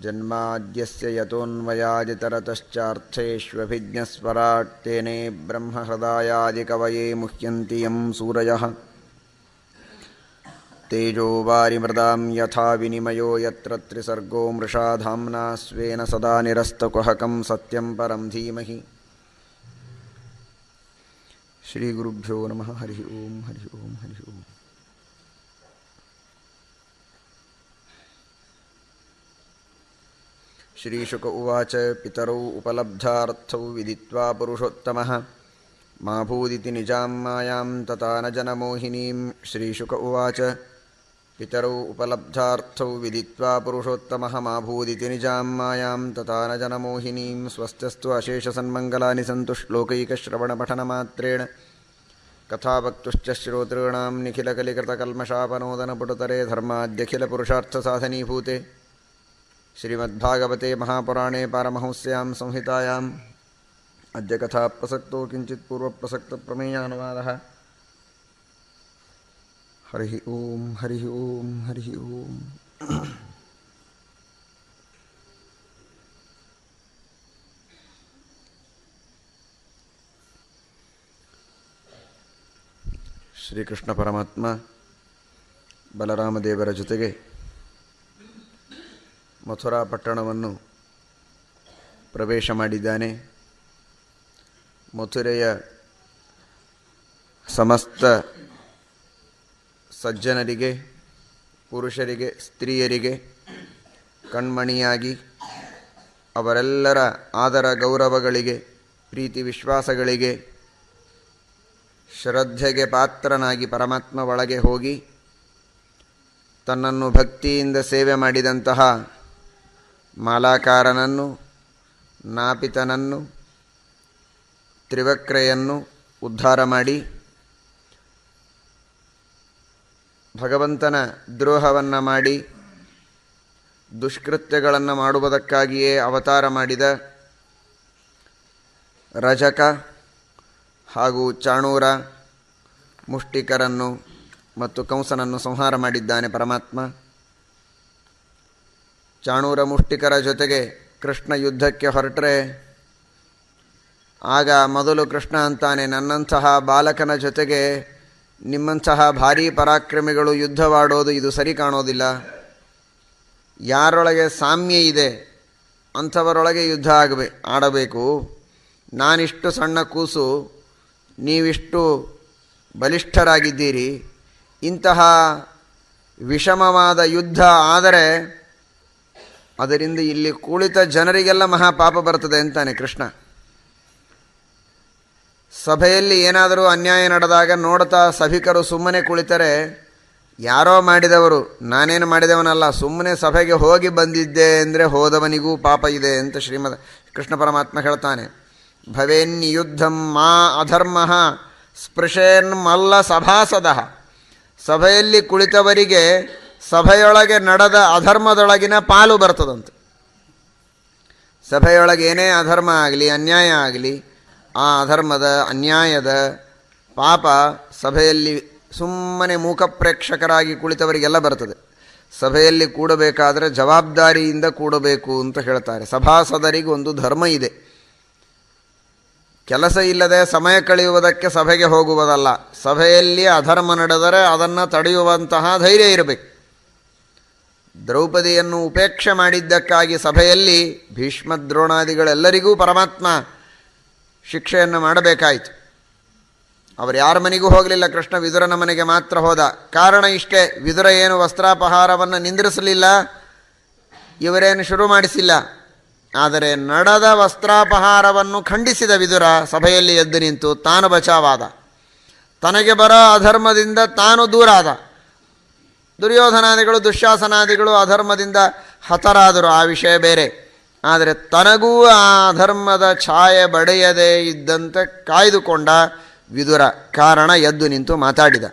जन्माद्यस्य यतोऽन्वयादितरतश्चार्थेष्वभिज्ञस्वराट् तेने ब्रह्महृदायादिकवये मुह्यन्ति यं सूरयः। तेजो वारिमृदां यथा विनिमयो यत्र त्रिसर्गो मृषा स्वेन सदा निरस्तकुहकं सत्यं परं धीमहि। श्रीगुरुभ्यो नमः। हरिः ओं हरिः ओं हरिः ओम्। श्रीशुक उवाच पितरौ उपलब्धार्थौ विदित्वा पुरुषोत्तमः। मा भूदिति निजां मायां तथा न जनमोहिनीं। श्रीशुक उवाच पितरौ उपलब्धार्थौ विदित्वा पुरुषोत्तमः। मा भूदिति निजां मायां तथा न जनमोहिनीं। स्वस्त्यस्तु अशेषसन्मङ्गलानि सन्तु श्लोकैकश्रवणपठनमात्रेण। कथावक्तुश्च श्रोतॄणां निखिलकलिकृतकल्मषापनोदनपुटतरे धर्माद्यखिलपुरुषार्थसाधनीभूते। श्रीमद्भागवते महापुराणे पारमहंस्यां संहितायाम् अद्य कथाप्रसक्तो किञ्चित् पूर्वप्रसक्तप्रमेयानुवादः हरिः ॐ हरिः ॐ हरिः ॐ ಶ್ರೀಕೃಷ್ಣ ಪರಮಾತ್ಮ ಬಲರಾಮದೇವರ ಜೊತೆಗೆ ಮಥುರಾ ಪಟ್ಟಣವನ್ನು ಪ್ರವೇಶ ಮಾಡಿದ್ದಾನೆ. ಮಥುರೆಯ ಸಮಸ್ತ ಸಜ್ಜನರಿಗೆ, ಪುರುಷರಿಗೆ, ಸ್ತ್ರೀಯರಿಗೆ, ಕಣ್ಮಣಿಯಾಗಿ, ಅವರೆಲ್ಲರ ಆದರ ಗೌರವಗಳಿಗೆ, ಪ್ರೀತಿ ವಿಶ್ವಾಸಗಳಿಗೆ, ಶ್ರದ್ಧೆಗೆ ಪಾತ್ರನಾಗಿ ಪರಮಾತ್ಮ ಒಳಗೆ ಹೋಗಿ ತನ್ನನ್ನು ಭಕ್ತಿಯಿಂದ ಸೇವೆ ಮಾಡಿದಂತಹ ಮಾಲಾಕಾರನನ್ನು, ನಾಪಿತನನ್ನು, ತ್ರಿವಕ್ರೆಯನ್ನು ಉದ್ಧಾರ ಮಾಡಿ ಭಗವಂತನ ದ್ರೋಹವನ್ನು ಮಾಡಿ ದುಷ್ಕೃತ್ಯಗಳನ್ನು ಮಾಡುವುದಕ್ಕಾಗಿಯೇ ಅವತಾರ ಮಾಡಿದ ರಜಕ ಹಾಗೂ ಚಾಣೂರ ಮುಷ್ಟಿಕರನ್ನು ಮತ್ತು ಕಂಸನನ್ನು ಸಂಹಾರ ಮಾಡಿದ್ದಾನೆ ಪರಮಾತ್ಮ. ಚಾಣೂರ ಮುಷ್ಟಿಕರ ಜೊತೆಗೆ ಕೃಷ್ಣ ಯುದ್ಧಕ್ಕೆ ಹೊರಟರೆ, ಆಗ ಮೊದಲು ಕೃಷ್ಣ ಅಂತಾನೆ, ನನ್ನಂತಹ ಬಾಲಕನ ಜೊತೆಗೆ ನಿಮ್ಮಂತಹ ಭಾರೀ ಪರಾಕ್ರಮಿಗಳು ಯುದ್ಧವಾಡೋದು ಇದು ಸರಿ ಕಾಣೋದಿಲ್ಲ. ಯಾರೊಳಗೆ ಸಾಮ್ಯ ಇದೆ, ಅಂಥವರೊಳಗೆ ಯುದ್ಧ ಆಗಬೇ, ಆಡಬೇಕು. ನಾನಿಷ್ಟು ಸಣ್ಣ ಕೂಸು, ನೀವಿಷ್ಟು ಬಲಿಷ್ಠರಾಗಿದ್ದೀರಿ. ಇಂತಹ ವಿಷಮವಾದ ಯುದ್ಧ ಆದರೆ ಅದರಿಂದ ಇಲ್ಲಿ ಕುಳಿತ ಜನರಿಗೆಲ್ಲ ಮಹಾಪಾಪ ಬರ್ತದೆ ಅಂತಾನೆ ಕೃಷ್ಣ. ಸಭೆಯಲ್ಲಿ ಏನಾದರೂ ಅನ್ಯಾಯ ನಡೆದಾಗ ನೋಡ್ತಾ ಸಭಿಕರು ಸುಮ್ಮನೆ ಕುಳಿತರೆ, ಯಾರೋ ಮಾಡಿದವರು, ನಾನೇನು ಮಾಡಿದವನಲ್ಲ, ಸುಮ್ಮನೆ ಸಭೆಗೆ ಹೋಗಿ ಬಂದಿದ್ದೆ ಅಂದರೆ ಹೋದವನಿಗೂ ಪಾಪ ಇದೆ ಅಂತ ಶ್ರೀಮದ್ ಕೃಷ್ಣ ಪರಮಾತ್ಮ ಹೇಳ್ತಾನೆ. ಭವೇನ್ಯುದ್ಧಂ ಮಾ ಅಧರ್ಮ ಮಲ್ಲ ಸಭಾಸದ. ಸಭೆಯಲ್ಲಿ ಕುಳಿತವರಿಗೆ ಸಭೆಯೊಳಗೆ ನಡೆದ ಅಧರ್ಮದೊಳಗಿನ ಪಾಲು ಬರ್ತದಂತೆ. ಸಭೆಯೊಳಗೆ ಏನೇ ಅಧರ್ಮ ಆಗಲಿ, ಅನ್ಯಾಯ ಆಗಲಿ, ಆ ಅಧರ್ಮದ, ಅನ್ಯಾಯದ ಪಾಪ ಸಭೆಯಲ್ಲಿ ಸುಮ್ಮನೆ ಮೂಕ ಪ್ರೇಕ್ಷಕರಾಗಿ ಕುಳಿತವರಿಗೆಲ್ಲ ಬರ್ತದೆ. ಸಭೆಯಲ್ಲಿ ಕೂಡಬೇಕಾದರೆ ಜವಾಬ್ದಾರಿಯಿಂದ ಕೂಡಬೇಕು ಅಂತ ಹೇಳ್ತಾರೆ. ಸಭಾಸದರಿಗೆ ಒಂದು ಧರ್ಮ ಇದೆ. ಕೆಲಸ ಇಲ್ಲದೆ ಸಮಯ ಕಳೆಯುವುದಕ್ಕೆ ಸಭೆಗೆ ಹೋಗುವುದಲ್ಲ. ಸಭೆಯಲ್ಲಿ ಅಧರ್ಮ ನಡೆದರೆ ಅದನ್ನು ತಡೆಯುವಂತಹ ಧೈರ್ಯ ಇರಬೇಕು. ದ್ರೌಪದಿಯನ್ನು ಉಪೇಕ್ಷೆ ಮಾಡಿದ್ದಕ್ಕಾಗಿ ಸಭೆಯಲ್ಲಿ ಭೀಷ್ಮ ದ್ರೋಣಾದಿಗಳೆಲ್ಲರಿಗೂ ಪರಮಾತ್ಮ ಶಿಕ್ಷೆಯನ್ನು ಮಾಡಬೇಕಾಯಿತು. ಅವರು ಯಾರ ಮನೆಗೂ ಹೋಗಲಿಲ್ಲ, ಕೃಷ್ಣ ವಿದುರನ ಮನೆಗೆ ಮಾತ್ರ ಹೋದ. ಕಾರಣ ಇಷ್ಟೇ, ವಿದುರ ಏನು ವಸ್ತ್ರಾಪಹಾರವನ್ನು ನಿಂದಿರಿಸಲಿಲ್ಲ, ಇವರೇನು ಶುರು ಮಾಡಿಸಿಲ್ಲ. ಆದರೆ ನಡೆದ ವಸ್ತ್ರಾಪಹಾರವನ್ನು ಖಂಡಿಸಿದ ವಿದುರ ಸಭೆಯಲ್ಲಿ ಎದ್ದು ನಿಂತು ತಾನು ಬಚಾವಾದ. ತನಗೆ ಬರೋ ಅಧರ್ಮದಿಂದ ತಾನು ದೂರ ಆದ ದುರ್ಯೋಧನಾದಿಗಳು ದುಶ್ಯಾಸನಾದಿಗಳು ಅಧರ್ಮದಿಂದ ಹತರಾದರು. ಆ ವಿಷಯ ಬೇರೆ. ಆದರೆ ತನಗೂ ಆ ಅಧರ್ಮದ ಛಾಯೆ ಬಡೆಯದೇ ಇದ್ದಂತೆ ಕಾಯ್ದುಕೊಂಡ ವಿದುರ ಕಾರಣ ಎದ್ದು ನಿಂತು ಮಾತಾಡಿದ.